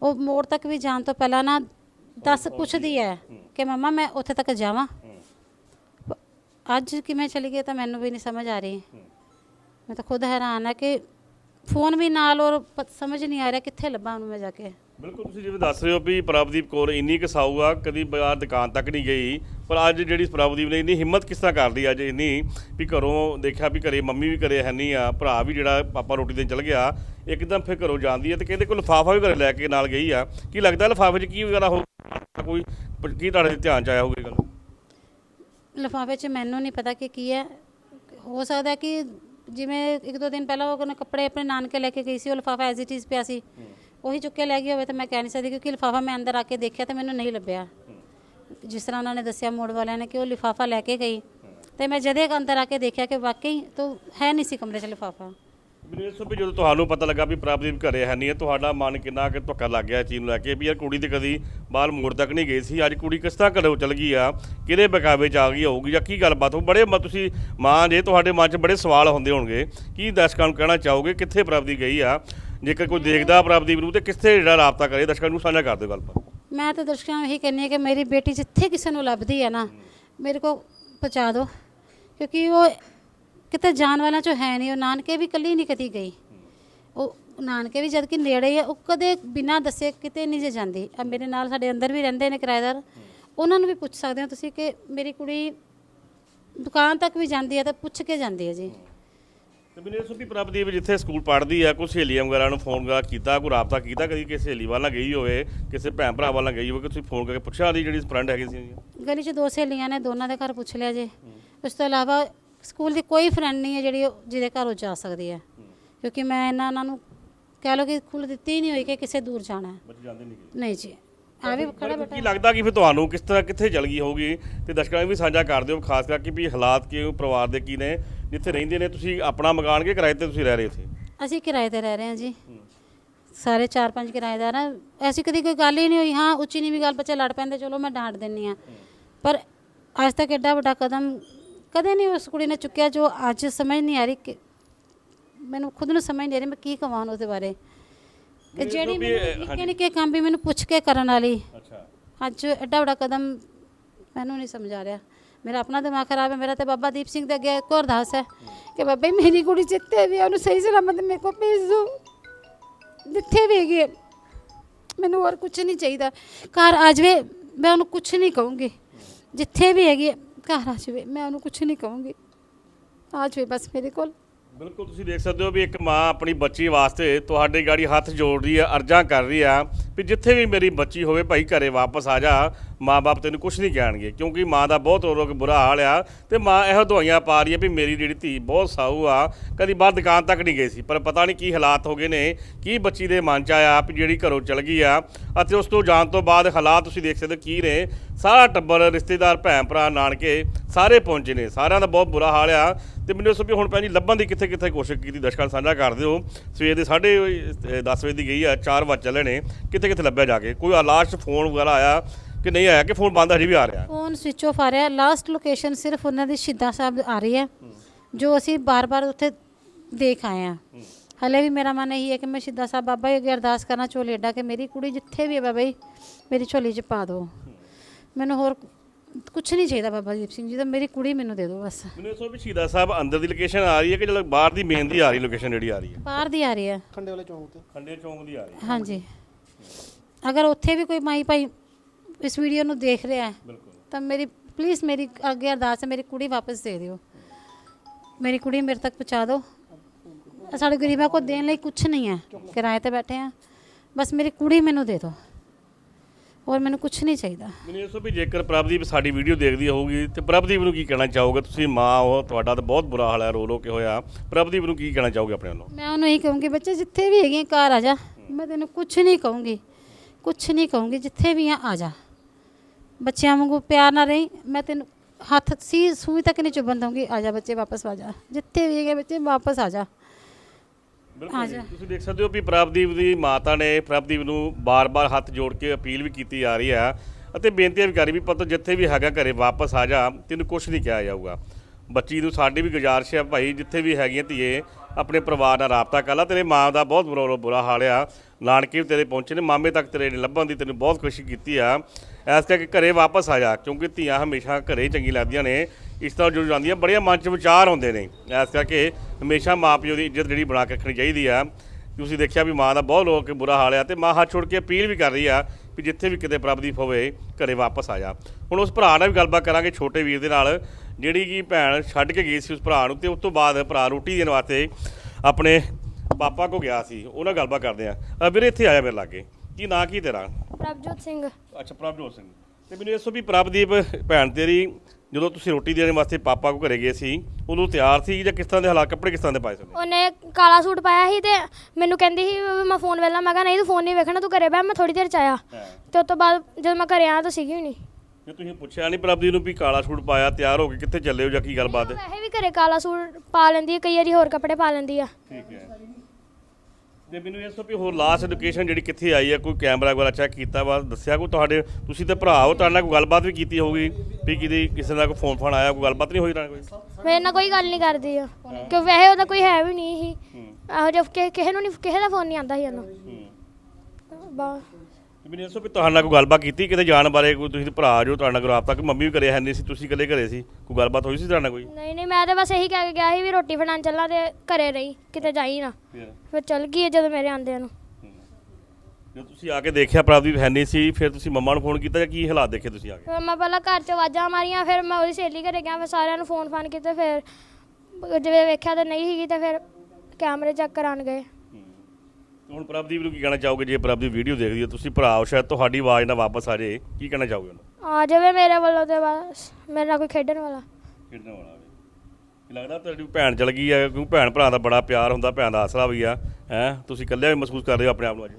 ਉਹ ਮੋੜ ਤੱਕ ਵੀ ਜਾਣ ਤੋਂ ਪਹਿਲਾਂ ਨਾ ਦੱਸ ਪੁੱਛਦੀ ਹੈ। ਕਿ ਮਮਾ ਮੈਂ ਉੱਥੇ ਤੱਕ ਜਾਵਾਂ। ਅੱਜ ਕਿਵੇਂ ਚਲੀ ਗਈ ਤਾਂ ਮੈਨੂੰ ਵੀ ਨਹੀਂ ਸਮਝ ਆ ਰਹੀ। ਮੈਂ ਤਾਂ ਖੁਦ ਹੈਰਾਨ ਹੈ ਕਿ ਫੋਨ ਵੀ ਨਾਲ ਔਰ ਪ- ਸਮਝ ਨਹੀਂ ਆ ਰਿਹਾ ਕਿੱਥੇ ਲੱਭਾਂ ਉਹਨੂੰ ਮੈਂ ਜਾ ਕੇ। ਬਿਲਕੁਲ ਤੁਸੀਂ ਜਿਵੇਂ ਦੱਸ ਰਹੇ ਹੋ ਵੀ ਪ੍ਰਭਦੀਪ ਕੌਰ ਇੰਨੀ ਕਸਾਊ ਆ ਕਦੀ ਬਾਹਰ ਦੁਕਾਨ ਤੱਕ ਨਹੀਂ ਗਈ ਪਰ ਅੱਜ ਜਿਹੜੀ ਪ੍ਰਭਦੀਪ ਨੇ ਇੰਨੀ ਹਿੰਮਤ ਕਿਸ ਤਰ੍ਹਾਂ ਕਰ ਲਈ ਅੱਜ ਇੰਨੀ ਵੀ ਘਰੋਂ ਦੇਖਿਆ ਵੀ ਘਰੇ ਮੰਮੀ ਵੀ ਘਰੇ ਹੈ ਨਹੀਂ ਆ ਭਰਾ ਵੀ ਜਿਹੜਾ ਪਾਪਾ ਰੋਟੀ ਦੇਣ ਚਲ ਗਿਆ ਇੱਕਦਮ ਫਿਰ ਘਰੋਂ ਜਾਂਦੀ ਹੈ ਤੇ ਕਹਿੰਦੇ ਕੋਈ ਲਿਫਾਫਾ ਵੀ ਘਰੇ ਲੈ ਕੇ ਨਾਲ ਗਈ ਆ। ਕੀ ਲੱਗਦਾ ਲਿਫਾਫੇ 'ਚ ਕੀ ਵਗੈਰਾ ਹੋ ਕੋਈ ਕੀ ਤੁਹਾਡੇ ਧਿਆਨ 'ਚ ਆਇਆ ਹੋਊਗਾ ਇਹ ਗੱਲ? ਲਿਫਾਫੇ 'ਚ ਮੈਨੂੰ ਨਹੀਂ ਪਤਾ ਕਿ ਕੀ ਹੈ। ਹੋ ਸਕਦਾ ਕਿ ਜਿਵੇਂ ਇੱਕ ਦੋ ਦਿਨ ਪਹਿਲਾਂ ਉਹ ਕੱਪੜੇ ਆਪਣੇ ਨਾਨਕੇ ਲੈ ਕੇ ਗਈ ਸੀ, ਉਹ ਲਿਫਾਫਾ ਐਜ਼ ਇਟ ਇਜ਼ ਪਿਆ ਸੀ। ਉਹੀ ਚੁੱਕ ਕੇ ਲੈ ਗਈ ਹੋਵੇ ਤਾਂ ਮੈਂ ਕਹਿ ਨਹੀਂ ਸਕਦੀ ਕਿਉਂਕਿ ਲਿਫਾਫਾ ਮੈਂ ਅੰਦਰ ਆ ਕੇ ਦੇਖਿਆ ਤਾਂ ਮੈਨੂੰ ਨਹੀਂ ਲੱਭਿਆ। ਜਿਸ ਤਰ੍ਹਾਂ ਉਹਨਾਂ ਨੇ ਦੱਸਿਆ ਮੋੜ ਵਾਲਿਆਂ ਨੇ ਕਿ ਉਹ ਲਿਫਾਫਾ ਲੈ ਕੇ ਗਈ। ਤੇ ਮੈਂ ਜਦੇ ਅੰਦਰ ਆ ਕੇ ਦੇਖਿਆ ਕਿ ਵਾਕਈ ਤਾਂ ਹੈ ਨਹੀਂ ਸੀ ਕਮਰੇ 'ਚ ਲਿਫਾਫਾ। ਮੈਨੂੰ ਇਹ ਦੱਸੋ ਵੀ ਜਦੋਂ ਤੁਹਾਨੂੰ ਪਤਾ ਲੱਗਾ ਵੀ ਪ੍ਰਭਦੀਪ ਘਰੇ ਹੈ ਨਹੀਂ ਹੈ ਤੁਹਾਡਾ ਮਨ ਕਿੰਨਾ ਕਿ ਧੱਕਾ ਲੱਗ ਗਿਆ ਚੀਜ਼ ਨੂੰ ਲੈ ਕੇ ਵੀ ਯਾਰ ਕੁੜੀ ਤੇ ਕਦੀ ਬਾਹਰ ਮੋੜ ਤੱਕ ਨਹੀਂ ਗਈ ਸੀ ਅੱਜ ਕੁੜੀ ਕਿਸ ਤਰ੍ਹਾਂ ਘਰੋਂ ਚਲ ਗਈ ਆ ਕਿਹਦੇ ਬਕਾਵੇ ਚ ਆ ਗਈ ਹੋਊਗੀ ਜਾਂ ਕੀ ਗੱਲਬਾਤ ਹੋ ਬੜੇ ਮ- ਤੁਸੀਂ ਮਾਂ ਜੇ ਤੁਹਾਡੇ ਮਨ 'ਚ ਬੜੇ ਸਵਾਲ ਹੁੰਦੇ ਹੋਣਗੇ ਕੀ ਦਰਸ਼ਕਾਂ ਨੂੰ ਕਹਿਣਾ ਚਾਹੋਗੇ ਕਿੱਥੇ ਪ੍ਰਭਦੀਪ ਗਈ ਆ? ਜੇਕਰ ਕੋਈ ਦੇਖਦਾ ਪ੍ਰਭਦੀਪ ਨੂੰ ਤੇ ਕਿੱਥੇ ਜਿਹੜਾ ਰਾਬਤਾ ਕਰੇ ਦਰਸ਼ਕਾਂ ਨੂੰ ਸਾਂਝਾ ਕਰ ਦਿਓ ਗੱਲਬਾਤ ਮੈਂ ਤਾਂ ਦਰਸ਼ਕਾਂ ਨੂੰ ਇਹੀ ਕਹਿੰਦੀ ਹਾਂ ਕਿ ਮੇਰੀ ਬੇਟੀ ਜਿੱਥੇ ਕਿਸੇ ਨੂੰ ਲੱਭਦੀ ਹੈ ਨਾ ਮੇਰੇ ਕੋ ਪਹੁੰਚਾ ਦਿਓ ਕਿਉਂਕਿ ਉਹ ਕਿਤੇ ਜਾਣ ਵਾਲਾ ਚੋਂ ਹੈ ਨਹੀਂ ਉਹ ਨਾਨਕੇ ਵੀ ਕੱਲੀ ਨਹੀਂ ਕਦੀ ਗਈ। ਉਹ ਨਾਨਕੇ ਵੀ ਜਦ ਕਿ ਨੇੜੇ ਹੈ ਉਹ ਕਦੇ ਬਿਨਾਂ ਦੱਸੇ ਕਿਤੇ ਨਹੀਂ ਜੇ ਜਾਂਦੀ। ਆ ਮੇਰੇ ਨਾਲ ਸਾਡੇ ਅੰਦਰ ਵੀ ਰਹਿੰਦੇ ਨੇ ਕਿਰਾਏਦਾਰ। ਉਹਨਾਂ ਨੂੰ ਵੀ ਪੁੱਛ ਸਕਦੇ ਹੋ ਤੁਸੀਂ ਕਿ ਮੇਰੀ ਕੁੜੀ ਦੁਕਾਨ ਤੱਕ ਵੀ ਜਾਂਦੀ ਹੈ ਤਾਂ ਪੁੱਛ ਕੇ ਜਾਂਦੀ ਹੈ ਜੀ। ਤੇ ਦੱਸੋ ਵੀ ਪ੍ਰਭਦੀਪ ਜਿੱਥੇ ਸਕੂਲ ਪੜ੍ਹਦੀ ਆ ਕੋਈ ਸਹੇਲੀਆਂ ਵਗੈਰਾ ਨੂੰ ਫੋਨ ਵਗੈਰਾ ਕੀਤਾ ਕੋਈ ਰਾਬਤਾ ਕੀਤਾ ਕਦੀ ਕਿਸੇ ਸਹੇਲੀ ਵੱਲ ਗਈ ਹੋਵੇ ਕਿਸੇ ਭੈਣ ਭਰਾ ਵੱਲ ਗਈ ਹੋਵੇ ਕਿ ਤੁਸੀਂ ਫੋਨ ਕਰਕੇ ਪੁੱਛਿਆ ਦੀ ਜਿਹੜੀ ਫਰੈਂਡ ਹੈਗੀ ਸੀ ਗਲੀ 'ਚ ਦੋ ਸਹੇਲੀਆਂ ਨੇ ਦੋਨਾਂ ਦੇ ਘਰ ਪੁੱਛ ਲਿਆ ਜੇ। ਉਸ ਤੋਂ ਇਲਾਵਾ ਸਕੂਲ ਦੀ ਕੋਈ ਫਰੈਂਡ ਨਹੀਂ ਹੈ ਜਿਹੜੀ ਉਹ- ਜਿਹਦੇ ਘਰ ਉਹ ਜਾ ਸਕਦੀ ਹੈ। ਕਿਉਂਕਿ ਮੈਂ ਇਹਨਾਂ ਉਹਨਾਂ ਨੂੰ ਕਹਿ ਲਓ ਕਿ ਖੁੱਲ੍ਹ ਦਿੱਤੀ ਹੀ ਨਹੀਂ ਹੋਈ ਕਿ ਕਿਸੇ ਦੂਰ ਜਾਣਾ ਹੈ। ਬੱਚੇ ਜਾਂਦੇ ਨਹੀਂ ਜੀ। ਆ ਵੀ ਖੜਾ ਬੈਠਾ ਕੀ ਲੱਗਦਾ ਕਿ ਫਿਰ ਤੁਹਾਨੂੰ ਕਿਸ ਤਰ੍ਹਾਂ ਕਿੱਥੇ ਚਲ ਗਈ ਹੋਊਗੀ? ਤੇ ਦਰਸ਼ਕਾਂ ਨੂੰ ਵੀ ਸਾਂਝਾ ਕਰ ਦਿਓ ਖਾਸ ਕਰਕੇ ਵੀ ਹਾਲਾਤ ਕੀ ਪਰਿਵਾਰ ਦੇ ਕੀ ਨੇ ਜਿੱਥੇ ਰਹਿੰਦੇ ਨੇ ਤੁਸੀਂ ਆਪਣਾ ਮਕਾਨ ਕੇ ਕਿਰਾਏ ਤੇ ਤੁਸੀਂ ਰਹਿ ਰਹੇ ਉੱਥੇ ਅਸੀਂ ਕਿਰਾਏ ਤੇ ਰਹਿ ਰਹੇ ਹਾਂ ਜੀ। ਸਾਰੇ ਚਾਰ ਪੰਜ ਕਿਰਾਏਦਾਰ ਆ ਐਸੀ ਕਦੀ ਕੋਈ ਗੱਲ ਹੀ ਨਹੀਂ ਹੋਈ ਹਾਂ ਉੱਚੀ ਨੀਵੀਂ ਗੱਲ ਬੱਚੇ ਲੜ ਪੈਂਦੇ ਚਲੋ ਮੈਂ ਡਾਂਟ ਦਿੰਨੀ ਆ ਪਰ ਅੱਜ ਤੱਕ ਐਡਾ ਵੱਡਾ ਕਦਮ ਕਦੇ ਨਹੀਂ ਉਸ ਕੁੜੀ ਨੇ ਚੁੱਕਿਆ ਜੋ ਅੱਜ ਸਮਝ ਨਹੀਂ ਆ ਰਹੀ ਕਿ ਮੈਨੂੰ ਖੁਦ ਨੂੰ ਸਮਝ ਨਹੀਂ ਆ ਰਹੀ ਮੈਂ ਕੀ ਕਵਾਂ ਉਹਦੇ ਬਾਰੇ। ਕਿ ਜਿਹੜੀ ਮੈਨੂੰ ਨਿੱਕੇ ਨਿੱਕੇ ਕੰਮ ਵੀ ਮੈਨੂੰ ਪੁੱਛ ਕੇ ਕਰਨ ਵਾਲੀ। ਅੱਛਾ। ਅੱਜ ਐਡਾ ਵੱਡਾ ਕਦਮ ਮੈਨੂੰ ਨਹੀਂ ਸਮਝ ਆ ਰਿਹਾ। ਮੇਰਾ ਆਪਣਾ ਦਿਮਾਗ ਖਰਾਬ ਹੈ ਮੇਰਾ ਤੇ ਬਾਬਾ ਦੀਪ ਸਿੰਘ ਦੇ ਅੱਗੇ ਇੱਕ ਹੋਰ ਅਰਦਾਸ ਹੈ ਕਿ ਬਾਬਾ ਮੇਰੀ ਕੁੜੀ ਜਿੱਥੇ ਵੀ ਹੈ ਉਹਨੂੰ ਸਹੀ ਸਲਾਮਤ ਮੇਰੇ ਕੋਲ ਭੇਜ। ਦਿਓ ਜਿੱਥੇ ਵੀ ਹੈਗੀ ਹੈ। ਮੈਨੂੰ ਹੋਰ ਕੁਝ ਨਹੀਂ ਚਾਹੀਦਾ। ਘਰ ਆ ਜਾਵੇ ਮੈਂ ਉਹਨੂੰ ਕੁਝ ਨਹੀਂ ਕਹੂੰਗੀ। ਜਿੱਥੇ ਵੀ ਹੈਗੀ ਹੈ, ਘਰ ਆ ਜਾਵੇ, ਮੈਂ ਉਹਨੂੰ ਕੁਝ ਨਹੀਂ ਕਹੂੰਗੀ। ਆ ਜਾਵੇ ਬਸ ਮੇਰੇ ਕੋਲ। ਬਿਲਕੁਲ, ਤੁਸੀਂ ਦੇਖ ਸਕਦੇ ਹੋ ਵੀ ਇੱਕ ਮਾਂ ਆਪਣੀ ਬੱਚੀ ਵਾਸਤੇ ਤੁਹਾਡੇ ਗਾੜੀ ਹੱਥ ਜੋੜ ਰਹੀ ਹੈ ਅਰਜ਼ਾਂ ਕਰ ਰਹੀ ਆ ਵੀ ਜਿੱਥੇ ਵੀ ਮੇਰੀ ਬੱਚੀ ਹੋਵੇ, ਭਾਈ ਘਰੇ ਵਾਪਸ ਆ ਜਾ। ਮਾਂ-ਬਾਪ ਤੈਨੂੰ ਕੁਝ ਨਹੀਂ ਕਹਿਣਗੇ, ਕਿਉਂਕਿ ਮਾਂ ਦਾ ਬਹੁਤ ਰੋ ਰੋ ਕੇ ਬੁਰਾ ਹਾਲ ਆ ਤੇ ਮਾਂ ਇਹੋ ਦਵਾਈਆਂ ਪਾ ਰਹੀ ਹੈ ਵੀ ਮੇਰੀ ਜਿਹੜੀ ਧੀ ਬਹੁਤ ਸਾਊ ਆ, ਕਦੀ ਬਾਹਰ ਦੁਕਾਨ ਤੱਕ ਨਹੀਂ ਗਈ ਸੀ, ਪਰ ਪਤਾ ਨਹੀਂ ਕੀ ਹਾਲਾਤ ਹੋ ਗਏ ਨੇ, ਕੀ ਬੱਚੀ ਦੇ ਮਨ ਚ ਆਇਆ ਵੀ ਜਿਹੜੀ ਘਰੋਂ ਚਲ ਗਈ ਆ, ਅਤੇ ਉਸ ਤੋਂ ਜਾਣ ਤੋਂ ਬਾਅਦ ਹਾਲਾਤ ਤੁਸੀਂ ਦੇਖ ਸਕਦੇ ਹੋ ਕੀ ਨੇ, ਸਾਰਾ ਟੱਬਰ, ਰਿਸ਼ਤੇਦਾਰ, ਭੈਣ ਭਰਾ, ਨਾਨਕੇ ਸਾਰੇ ਪਹੁੰਚੇ ਨੇ, ਸਾਰਿਆਂ ਦਾ ਬਹੁਤ ਬੁਰਾ ਹਾਲ ਆ, ਤੇ ਮੈਨੂੰ ਇਸ ਵੀ ਹੁਣ ਭੈਣ ਜੀ ਲੱਭਣ ਦੀ ਕਿੱਥੇ ਕਿੱਥੇ ਕੋਸ਼ਿਸ਼ ਕੀਤੀ, ਦਰਸ਼ਕਾਂ ਸਾਂਝਾ ਕਰ ਦਿਓ, ਸਵੇਰ ਦੇ 10:30 ਵਜੇ ਦੀ ਗਈ ਆ 4 ਵਜੇ ਚੱਲੇ ਨੇ ਕਿੱਥੇ ਕਿੱਥੇ ਲੱਭਿਆ ਜਾ ਕੇ, ਕੋਈ ਲਾਸਟ ਫੋਨ ਵਗੈਰਾ ਆਇਆ ਕਿ ਨਹੀਂ ਆਇਆ ਕਿ ਫੋਨ ਬੰਦ ਹਜੇ ਵੀ ਆ ਰਿਹਾ। ਫੋਨ ਸਵਿਚ ਆਫ ਆ ਰਿਹਾ। ਲਾਸਟ ਲੋਕੇਸ਼ਨ ਸਿਰਫ ਉਹਨਾਂ ਦੀ ਸ਼ਿੱਦਾ ਸਾਹਿਬ ਆ ਰਹੀ ਹੈ ਜੋ ਅਸੀਂ ਬਾਰ-ਬਾਰ ਉੱਥੇ ਦੇਖ ਆਏ ਆ ਹਲੇ ਵੀ ਮੇਰਾ ਮਨ ਇਹੀ ਹੈ ਕਿ ਮੈਂ ਸ਼ਿੱਦਾ ਸਾਹਿਬ ਬਾਬਾ ਜੀ ਅੱਗੇ ਅਰਦਾਸ ਕਰਨਾ ਝੋਲੀ ਅੱਡਾ ਕਿ ਮੇਰੀ ਕੁੜੀ ਜਿੱਥੇ ਵੀ ਹੈ ਬਾਬਾ ਜੀ ਮੇਰੀ ਝੋਲੀ 'ਚ ਪਾ ਦਿਓ। ਮੈਨੂੰ ਹੋਰ ਕੁਝ ਨਹੀਂ ਚਾਹੀਦਾ ਬਾਬਾ ਦੀਪ ਸਿੰਘ ਜੀ ਤਾਂ ਮੇਰੀ ਕੁੜੀ ਮੈਨੂੰ ਦੇ ਦਿਓ ਬਸ। ਮੈਨੂੰ ਇਸ ਵੀ ਸ਼ਹੀਦਾ ਸਾਹਿਬ ਅੰਦਰ ਦੀ ਲੋਕੇਸ਼ਨ ਆ ਰਹੀ ਹੈ ਕਿ ਜਦੋਂ ਬਾਹਰ ਦੀ ਮੇਨ ਦੀ ਆ ਰਹੀ ਲੋਕੇਸ਼ਨ ਜਿਹੜੀ ਆ ਰਹੀ ਹੈ? ਬਾਹਰ ਦੀ ਆ ਰਹੀ ਹੈ। ਖੰਡੇ ਵਾਲੇ ਚੌਂਕ ਤੇ। ਖੰਡੇ ਚੌਂਕ ਦੀ ਆ ਰਹੀ ਹੈ। ਹਾਂਜੀ। ਅਗਰ ਉੱਥੇ ਵੀ ਕੋਈ ਮਾਈ ਭਾਈ ਇਸ ਵੀਡੀਓ ਨੂੰ ਦੇਖ ਰਿਹਾ ਹੈ। ਤਾਂ ਮੇਰੀ ਪਲੀਜ਼ ਮੇਰੀ ਅੱਗੇ ਅਰਦਾਸ ਹੈ ਮੇਰੀ ਕੁੜੀ ਵਾਪਸ ਦੇ ਦਿਓ। ਮੇਰੀ ਕੁੜੀ ਮੇਰੇ ਤੱਕ ਪਹੁੰਚਾ ਦਿਓ। ਸਾਡੇ ਗਰੀਬਾਂ ਕੋ ਦੇਣ ਲਈ ਕੁਝ ਨਹੀਂ ਹੈ। ਕਿਰਾਏ ਤੇ ਬੈਠੇ ਆ ਬਸ ਮੇਰੀ ਕੁੜੀ ਮੈਨੂੰ ਦੇ ਦਿਓ। ਹੋਰ ਮੈਨੂੰ ਕੁਝ ਨਹੀਂ ਚਾਹੀਦਾ। ਮੈਨੂੰ ਇਸ ਵੀ ਜੇਕਰ ਪ੍ਰਭਦੀਪ ਸਾਡੀ ਵੀਡੀਓ ਦੇਖਦੀ ਹੋਊਗੀ ਤੇ ਪ੍ਰਭਦੀਪ ਨੂੰ ਕੀ ਕਹਿਣਾ ਚਾਹੋਗੇ? ਤੁਸੀਂ ਮਾਂ ਹੋ ਤੁਹਾਡਾ ਤਾਂ ਬਹੁਤ ਬੁਰਾ ਹਾਲ ਹੈ ਰੋ ਰੋ ਕੇ ਹੋਇਆ। ਪ੍ਰਭਦੀਪ ਨੂੰ ਕੀ ਕਹਿਣਾ ਚਾਹੋਗੇ ਆਪਣੇ ਵੱਲੋਂ? ਮੈਂ ਉਹਨੂੰ ਇਹੀ ਕਹੂੰਗੀ ਬੱਚੇ ਜਿੱਥੇ ਵੀ ਹੈਗੇ ਘਰ ਆ ਜਾ। ਮੈਂ ਤੈਨੂੰ ਕੁਝ ਨਹੀਂ ਕਹੂੰਗੀ। ਕੁਝ ਨਹੀਂ ਕਹੂੰਗੀ ਜਿੱਥੇ ਵੀ ਆ ਆ ਜਾ। ਬੱਚਿਆਂ ਵਾਂਗੂ ਪਿਆਰ ਨਾਲ ਰਹੀ। ਮੈਂ ਤੈਨੂੰ ਹੱਥ ਸੀ ਸੂਈ ਤੱਕ ਨਹੀਂ ਚੁੱਭਣ ਦਊਂਗੀ। ਆ ਜਾ ਬੱਚੇ ਵਾਪਸ ਆ ਜਾ। ਜਿੱਥੇ ਵੀ ਹੈਗੇ ਬੱਚੇ ਵਾਪਸ ਆ ਜਾ। ਬਿਲਕੁਲ ਜੀ। ਤੁਸੀਂ ਦੇਖ ਸਕਦੇ ਹੋ ਵੀ ਪ੍ਰਭਦੀਪ ਦੀ ਮਾਤਾ ਨੇ ਪ੍ਰਭਦੀਪ ਨੂੰ ਬਾਰ-ਬਾਰ ਹੱਥ ਜੋੜ ਕੇ ਅਪੀਲ ਵੀ ਕੀਤੀ ਜਾ ਰਹੀ ਹੈ। ਅਤੇ ਬੇਨਤੀ ਵੀ ਕਰੀ ਵੀ ਪੁੱਤ ਜਿੱਥੇ ਵੀ ਹੈਗਾ ਘਰੇ ਵਾਪਸ ਆ ਜਾ। ਤੈਨੂੰ ਕੁਝ ਨਹੀਂ ਕਿਹਾ ਜਾਊਗਾ। ਬੱਚੀ ਨੂੰ ਸਾਡੀ ਵੀ ਗੁਜ਼ਾਰਿਸ਼ ਹੈ ਭਾਈ ਜਿੱਥੇ ਵੀ ਹੈਗੀਆਂ ਧੀਏ ਆਪਣੇ ਪਰਿਵਾਰ ਨਾਲ ਰਾਬਤਾ ਕਰ ਲਾ। ਤੇਰੇ ਮਾਂ ਦਾ ਬਹੁਤ ਬੁਰਾ ਬੁਰਾ ਹਾਲ ਆ। ਨਾਨਕੇ ਵੀ ਤੇਰੇ ਪਹੁੰਚੇ ਨੇ, ਮਾਮੇ ਤੱਕ ਤੇਰੇ ਲੱਭਣ ਦੀ ਤੈਨੂੰ ਬਹੁਤ ਕੋਸ਼ਿਸ਼ ਕੀਤੀ ਆ। ਐਸ ਕਰਕੇ ਘਰੇ ਵਾਪਸ ਆ ਜਾ, ਕਿਉਂਕਿ ਧੀਆਂ ਹਮੇਸ਼ਾ ਘਰੇ ਹੀ ਚੰਗੀ ਲੱਗਦੀਆਂ ਨੇ। ਇਸ ਤਰ੍ਹਾਂ ਜੁੜ ਜਾਂਦੀਆਂ, ਬੜੀਆਂ ਮਨ 'ਚ ਵਿਚਾਰ ਹੁੰਦੇ ਨੇ। ਇਸ ਕਰਕੇ ਹਮੇਸ਼ਾ ਮਾਪਿਓ ਦੀ ਇੱਜ਼ਤ ਜਿਹੜੀ ਬਣਾ ਕੇ ਰੱਖਣੀ ਚਾਹੀਦੀ ਆ। ਤੁਸੀਂ ਦੇਖਿਆ ਵੀ ਮਾਂ ਦਾ ਬਹੁਤ ਲੋਕ ਬੁਰਾ ਹਾਲ ਆ ਤੇ ਮਾਂ ਹੱਥ ਛੋੜ ਕੇ ਅਪੀਲ ਵੀ ਕਰ ਰਹੀ ਆ ਵੀ ਜਿੱਥੇ ਵੀ ਕਿਤੇ ਪ੍ਰਭਦੀਪ ਹੋਵੇ, ਘਰੇ ਵਾਪਸ ਆ ਜਾ। ਹੁਣ ਉਸ ਭਰਾ ਨਾਲ ਵੀ ਗੱਲਬਾਤ ਕਰਾਂਗੇ, ਛੋਟੇ ਵੀਰ ਦੇ ਨਾਲ। ਜਿਹੜੀ ਕਿ ਭੈਣ ਛੱਡ ਕੇ ਗਈ ਸੀ ਉਸ ਭਰਾ ਨੂੰ ਤੇ ਉਸ ਤੋਂ ਬਾਅਦ ਭਰਾ ਰੋਟੀ ਦੇਣ ਵਾਸਤੇ ਆਪਣੇ ਪਾਪਾ ਕੋ ਗਿਆ ਸੀ। ਉਹਨਾਂ ਗੱਲਬਾਤ ਕਰਦੇ ਆ। ਅ, ਵੀਰੇ ਇੱਥੇ ਆਇਆ ਮੇਰੇ ਲਾਗੇ। ਕੀ ਨਾਂ ਕੀ ਤੇਰਾ? ਪ੍ਰਭਜੋਤ ਸਿੰਘ। ਅੱਛਾ ਪ੍ਰਭਜੋਤ ਸਿੰਘ। ਤੇ ਮੈਨੂੰ ਇਹ ਦੱਸੋ ਵੀ ਪ੍ਰਭਦੀਪ ਭੈਣ ਤੇਰੀ ਜਦੋਂ ਤੁਸੀਂ ਰੋਟੀ ਦੇਣ ਵਾਸਤੇ ਪਾਪਾ ਕੋ ਘਰੇ ਗਏ ਸੀ ਉਦੋਂ ਤਿਆਰ ਸੀ ਜਾਂ ਕਿਸ ਤਰ੍ਹਾਂ ਦੇ ਹਾਲਾਤ ਕੱਪੜੇ ਕਿਸ ਤਰ੍ਹਾਂ ਦੇ ਪਾਏ ਸੀ ਉਹਨੇ? ਉਹਨੇ ਕਾਲਾ ਸੂਟ ਪਾਇਆ ਸੀ ਤੇ ਮੈਨੂੰ ਕਹਿੰਦੀ ਸੀ ਵੀ ਮੈਂ ਫੋਨ ਵੇਲਾ ਮੈਂ ਕਿਹਾ ਨਹੀਂ ਤੂੰ ਫੋਨ ਨਹੀਂ ਵੇਖਣਾ ਤੂੰ ਘਰੇ ਬੈ ਮੈਂ ਥੋੜੀ ਦੇਰ ਚ ਆਇਆ। ਤੇ ਉਸ ਤੋਂ ਬਾਅਦ ਜਦੋਂ ਮੈਂ ਘਰੇ ਆਇਆ ਤਾਂ ਸੀਗੀ ਨਹੀਂ। ਜੇ ਤੁਸੀਂ ਪੁੱਛਿਆ ਨਹੀਂ ਪ੍ਰਭਦੀਪ ਨੂੰ ਵੀ ਕਾਲਾ ਸੂਟ ਪਾਇਆ ਤਿਆਰ ਹੋ ਕੇ ਕਿੱਥੇ ਚੱਲੇ ਹੋ ਜਾਂ ਕੀ ਗੱਲਬਾਤ ਹੈ? ਵੈਸੇ ਵੀ ਘਰੇ ਕਾਲਾ ਸੂਟ ਪਾ ਲੈਂਦੀ ਹੈ ਕਈ ਵਾਰੀ ਹੋਰ ਕੱਪੜੇ ਪਾ ਲੈਂਦੀ ਆ। ਠੀਕ ਹੈ। ਤੇ ਮੈਨੂੰ ਇਹ ਦੱਸੋ ਵੀ ਹੋਰ ਲਾਸਟ ਲੋਕੇਸ਼ਨ ਜਿਹੜੀ ਕਿੱਥੇ ਆਈ ਹੈ ਕੋਈ ਕੈਮਰਾ ਵਗੈਰਾ ਚੈੱਕ ਕੀਤਾ ਵਾ ਦੱਸਿਆ ਕੋਈ ਤੁਹਾਡੇ ਤੁਸੀਂ ਤੇ ਭਰਾ ਹੋ ਤੁਹਾਡੇ ਨਾਲ ਕੋਈ ਗੱਲਬਾਤ ਵੀ ਕੀਤੀ ਹੋਊਗੀ? ਵੀ ਕਿਤੇ ਕਿਸੇ ਦਾ ਕੋਈ ਫੋਨ ਫਾਨ ਆਇਆ ਕੋਈ ਗੱਲਬਾਤ ਨਹੀਂ ਹੋਈ ਨਾਲ ਕੋਈ? ਮੇਰੇ ਨਾਲ ਕੋਈ ਗੱਲ ਨਹੀਂ ਕਰਦੀ ਆ ਕਿ ਵੈਸੇ ਉਹਦਾ ਕੋਈ ਹੈ ਵੀ ਨਹੀਂ ਸੀ। ਇਹੋ ਜਿਹਾ ਕਿ- ਕਿਸੇ ਨੂੰ ਨਹੀਂ ਕਿਸੇ ਦਾ ਫੋਨ ਨਹੀਂ ਆਉਂਦਾ ਸੀ ਉਹਨੂੰ ਬਾ ਤੇ ਮੈਨੂੰ ਦੱਸੋ ਵੀ ਤੁਹਾਡੇ ਨਾਲ ਕੋਈ ਗੱਲਬਾਤ ਕੀਤੀ ਕਿਤੇ ਜਾਣ ਬਾਰੇ ਕੋਈ ਤੁਸੀਂ ਭਰਾ ਜੋ ਤੁਹਾਡੇ ਨਾਲ ਕੋਈ ਰਾਬਤਾ ਕਿ ਮੰਮੀ ਵੀ ਕਰੇ ਹੈ ਨਹੀਂ ਸੀ ਤੁਸੀਂ ਇਕੱਲੇ ਘਰੇ ਸੀ? ਕੋਈ ਗੱਲਬਾਤ ਹੋਈ ਸੀ ਤੁਹਾਡੇ ਨਾਲ ਕੋਈ? ਨਹੀਂ ਨਹੀਂ ਮੈਂ ਤਾਂ ਬਸ ਇਹੀ ਕਹਿ ਕੇ ਗਿਆ ਸੀ ਵੀ ਰੋਟੀ ਫੜਾਉਣ ਚੱਲਾਂ ਤੇ ਘਰੇ ਰਹੀ ਕਿਤੇ ਜਾਈ ਨਾ। ਫਿਰ? ਚੱਲ ਗਈ ਜਦੋਂ ਮੇਰੇ ਆਂਦਿਆਂ ਨੂੰ। ਜਦੋਂ ਤੁਸੀਂ ਆ ਕੇ ਦੇਖਿਆ ਪ੍ਰਭਦੀਪ ਹੈ ਨਹੀਂ ਸੀ ਫਿਰ ਤੁਸੀਂ ਮੰਮਾ ਨੂੰ ਫੋਨ ਕੀਤਾ ਜਾਂ ਕੀ ਹਾਲਾਤ ਦੇਖੇ ਤੁਸੀਂ ਆ ਕੇ? ਫਿਰ ਮੈਂ ਪਹਿਲਾਂ ਘਰ 'ਚ ਆਵਾਜ਼ਾਂ ਮਾਰੀਆਂ ਫਿਰ ਮੈਂ ਉਹਦੀ ਸਹੇਲੀ ਘਰੇ ਗਿਆ ਫਿਰ ਸਾਰਿਆਂ ਨੂੰ ਫੋਨ ਫਾਨ ਕੀਤੇ ਫਿਰ ਜਿਵੇਂ ਵੇਖਿਆ ਤਾਂ ਨਹੀਂ ਸੀਗੀ ਤਾਂ ਫਿਰ ਕੈਮਰੇ ਚੈੱਕ ਕਰਾਉਣ ਗਏ। ਹੁਣ ਪ੍ਰਭਦੀਪ ਨੂੰ ਕੀ ਕਹਿਣਾ ਚਾਹੋਗੇ ਜੇ ਪ੍ਰਭਦੀਪ ਵੀਡੀਓ ਦੇਖਦੀ ਹੈ? ਤੁਸੀਂ ਭਰਾ ਹੋ ਸ਼ਾਇਦ ਤੁਹਾਡੀ ਆਵਾਜ਼ ਨਾਲ ਵਾਪਸ ਆ ਜੇ ਕੀ ਕਹਿਣਾ ਚਾਹੋਗੇ ਉਹਨੂੰ? ਆ ਜਾਵੇ ਮੇਰੇ ਵੱਲੋਂ ਤੇ ਬਸ ਮੇਰੇ ਨਾਲ ਕੋਈ ਖੇਡਣ ਵਾਲਾ। ਖੇਡਣ ਵਾਲਾ ਵੀ ਕੀ ਲੱਗਦਾ ਤੁਹਾਡੀ ਭੈਣ ਚਲ ਗਈ ਹੈ? ਕਿਉਂਕਿ ਭੈਣ ਭਰਾ ਦਾ ਬੜਾ ਪਿਆਰ ਹੁੰਦਾ ਭੈਣ ਦਾ ਆਸਰਾ ਵੀ ਆ ਹੈ? ਤੁਸੀਂ ਇਕੱਲੇ ਵੀ ਮਹਿਸੂਸ ਕਰ ਰਹੇ ਹੋ ਆਪਣੇ ਆਪ ਨੂੰ ਅੱਜ?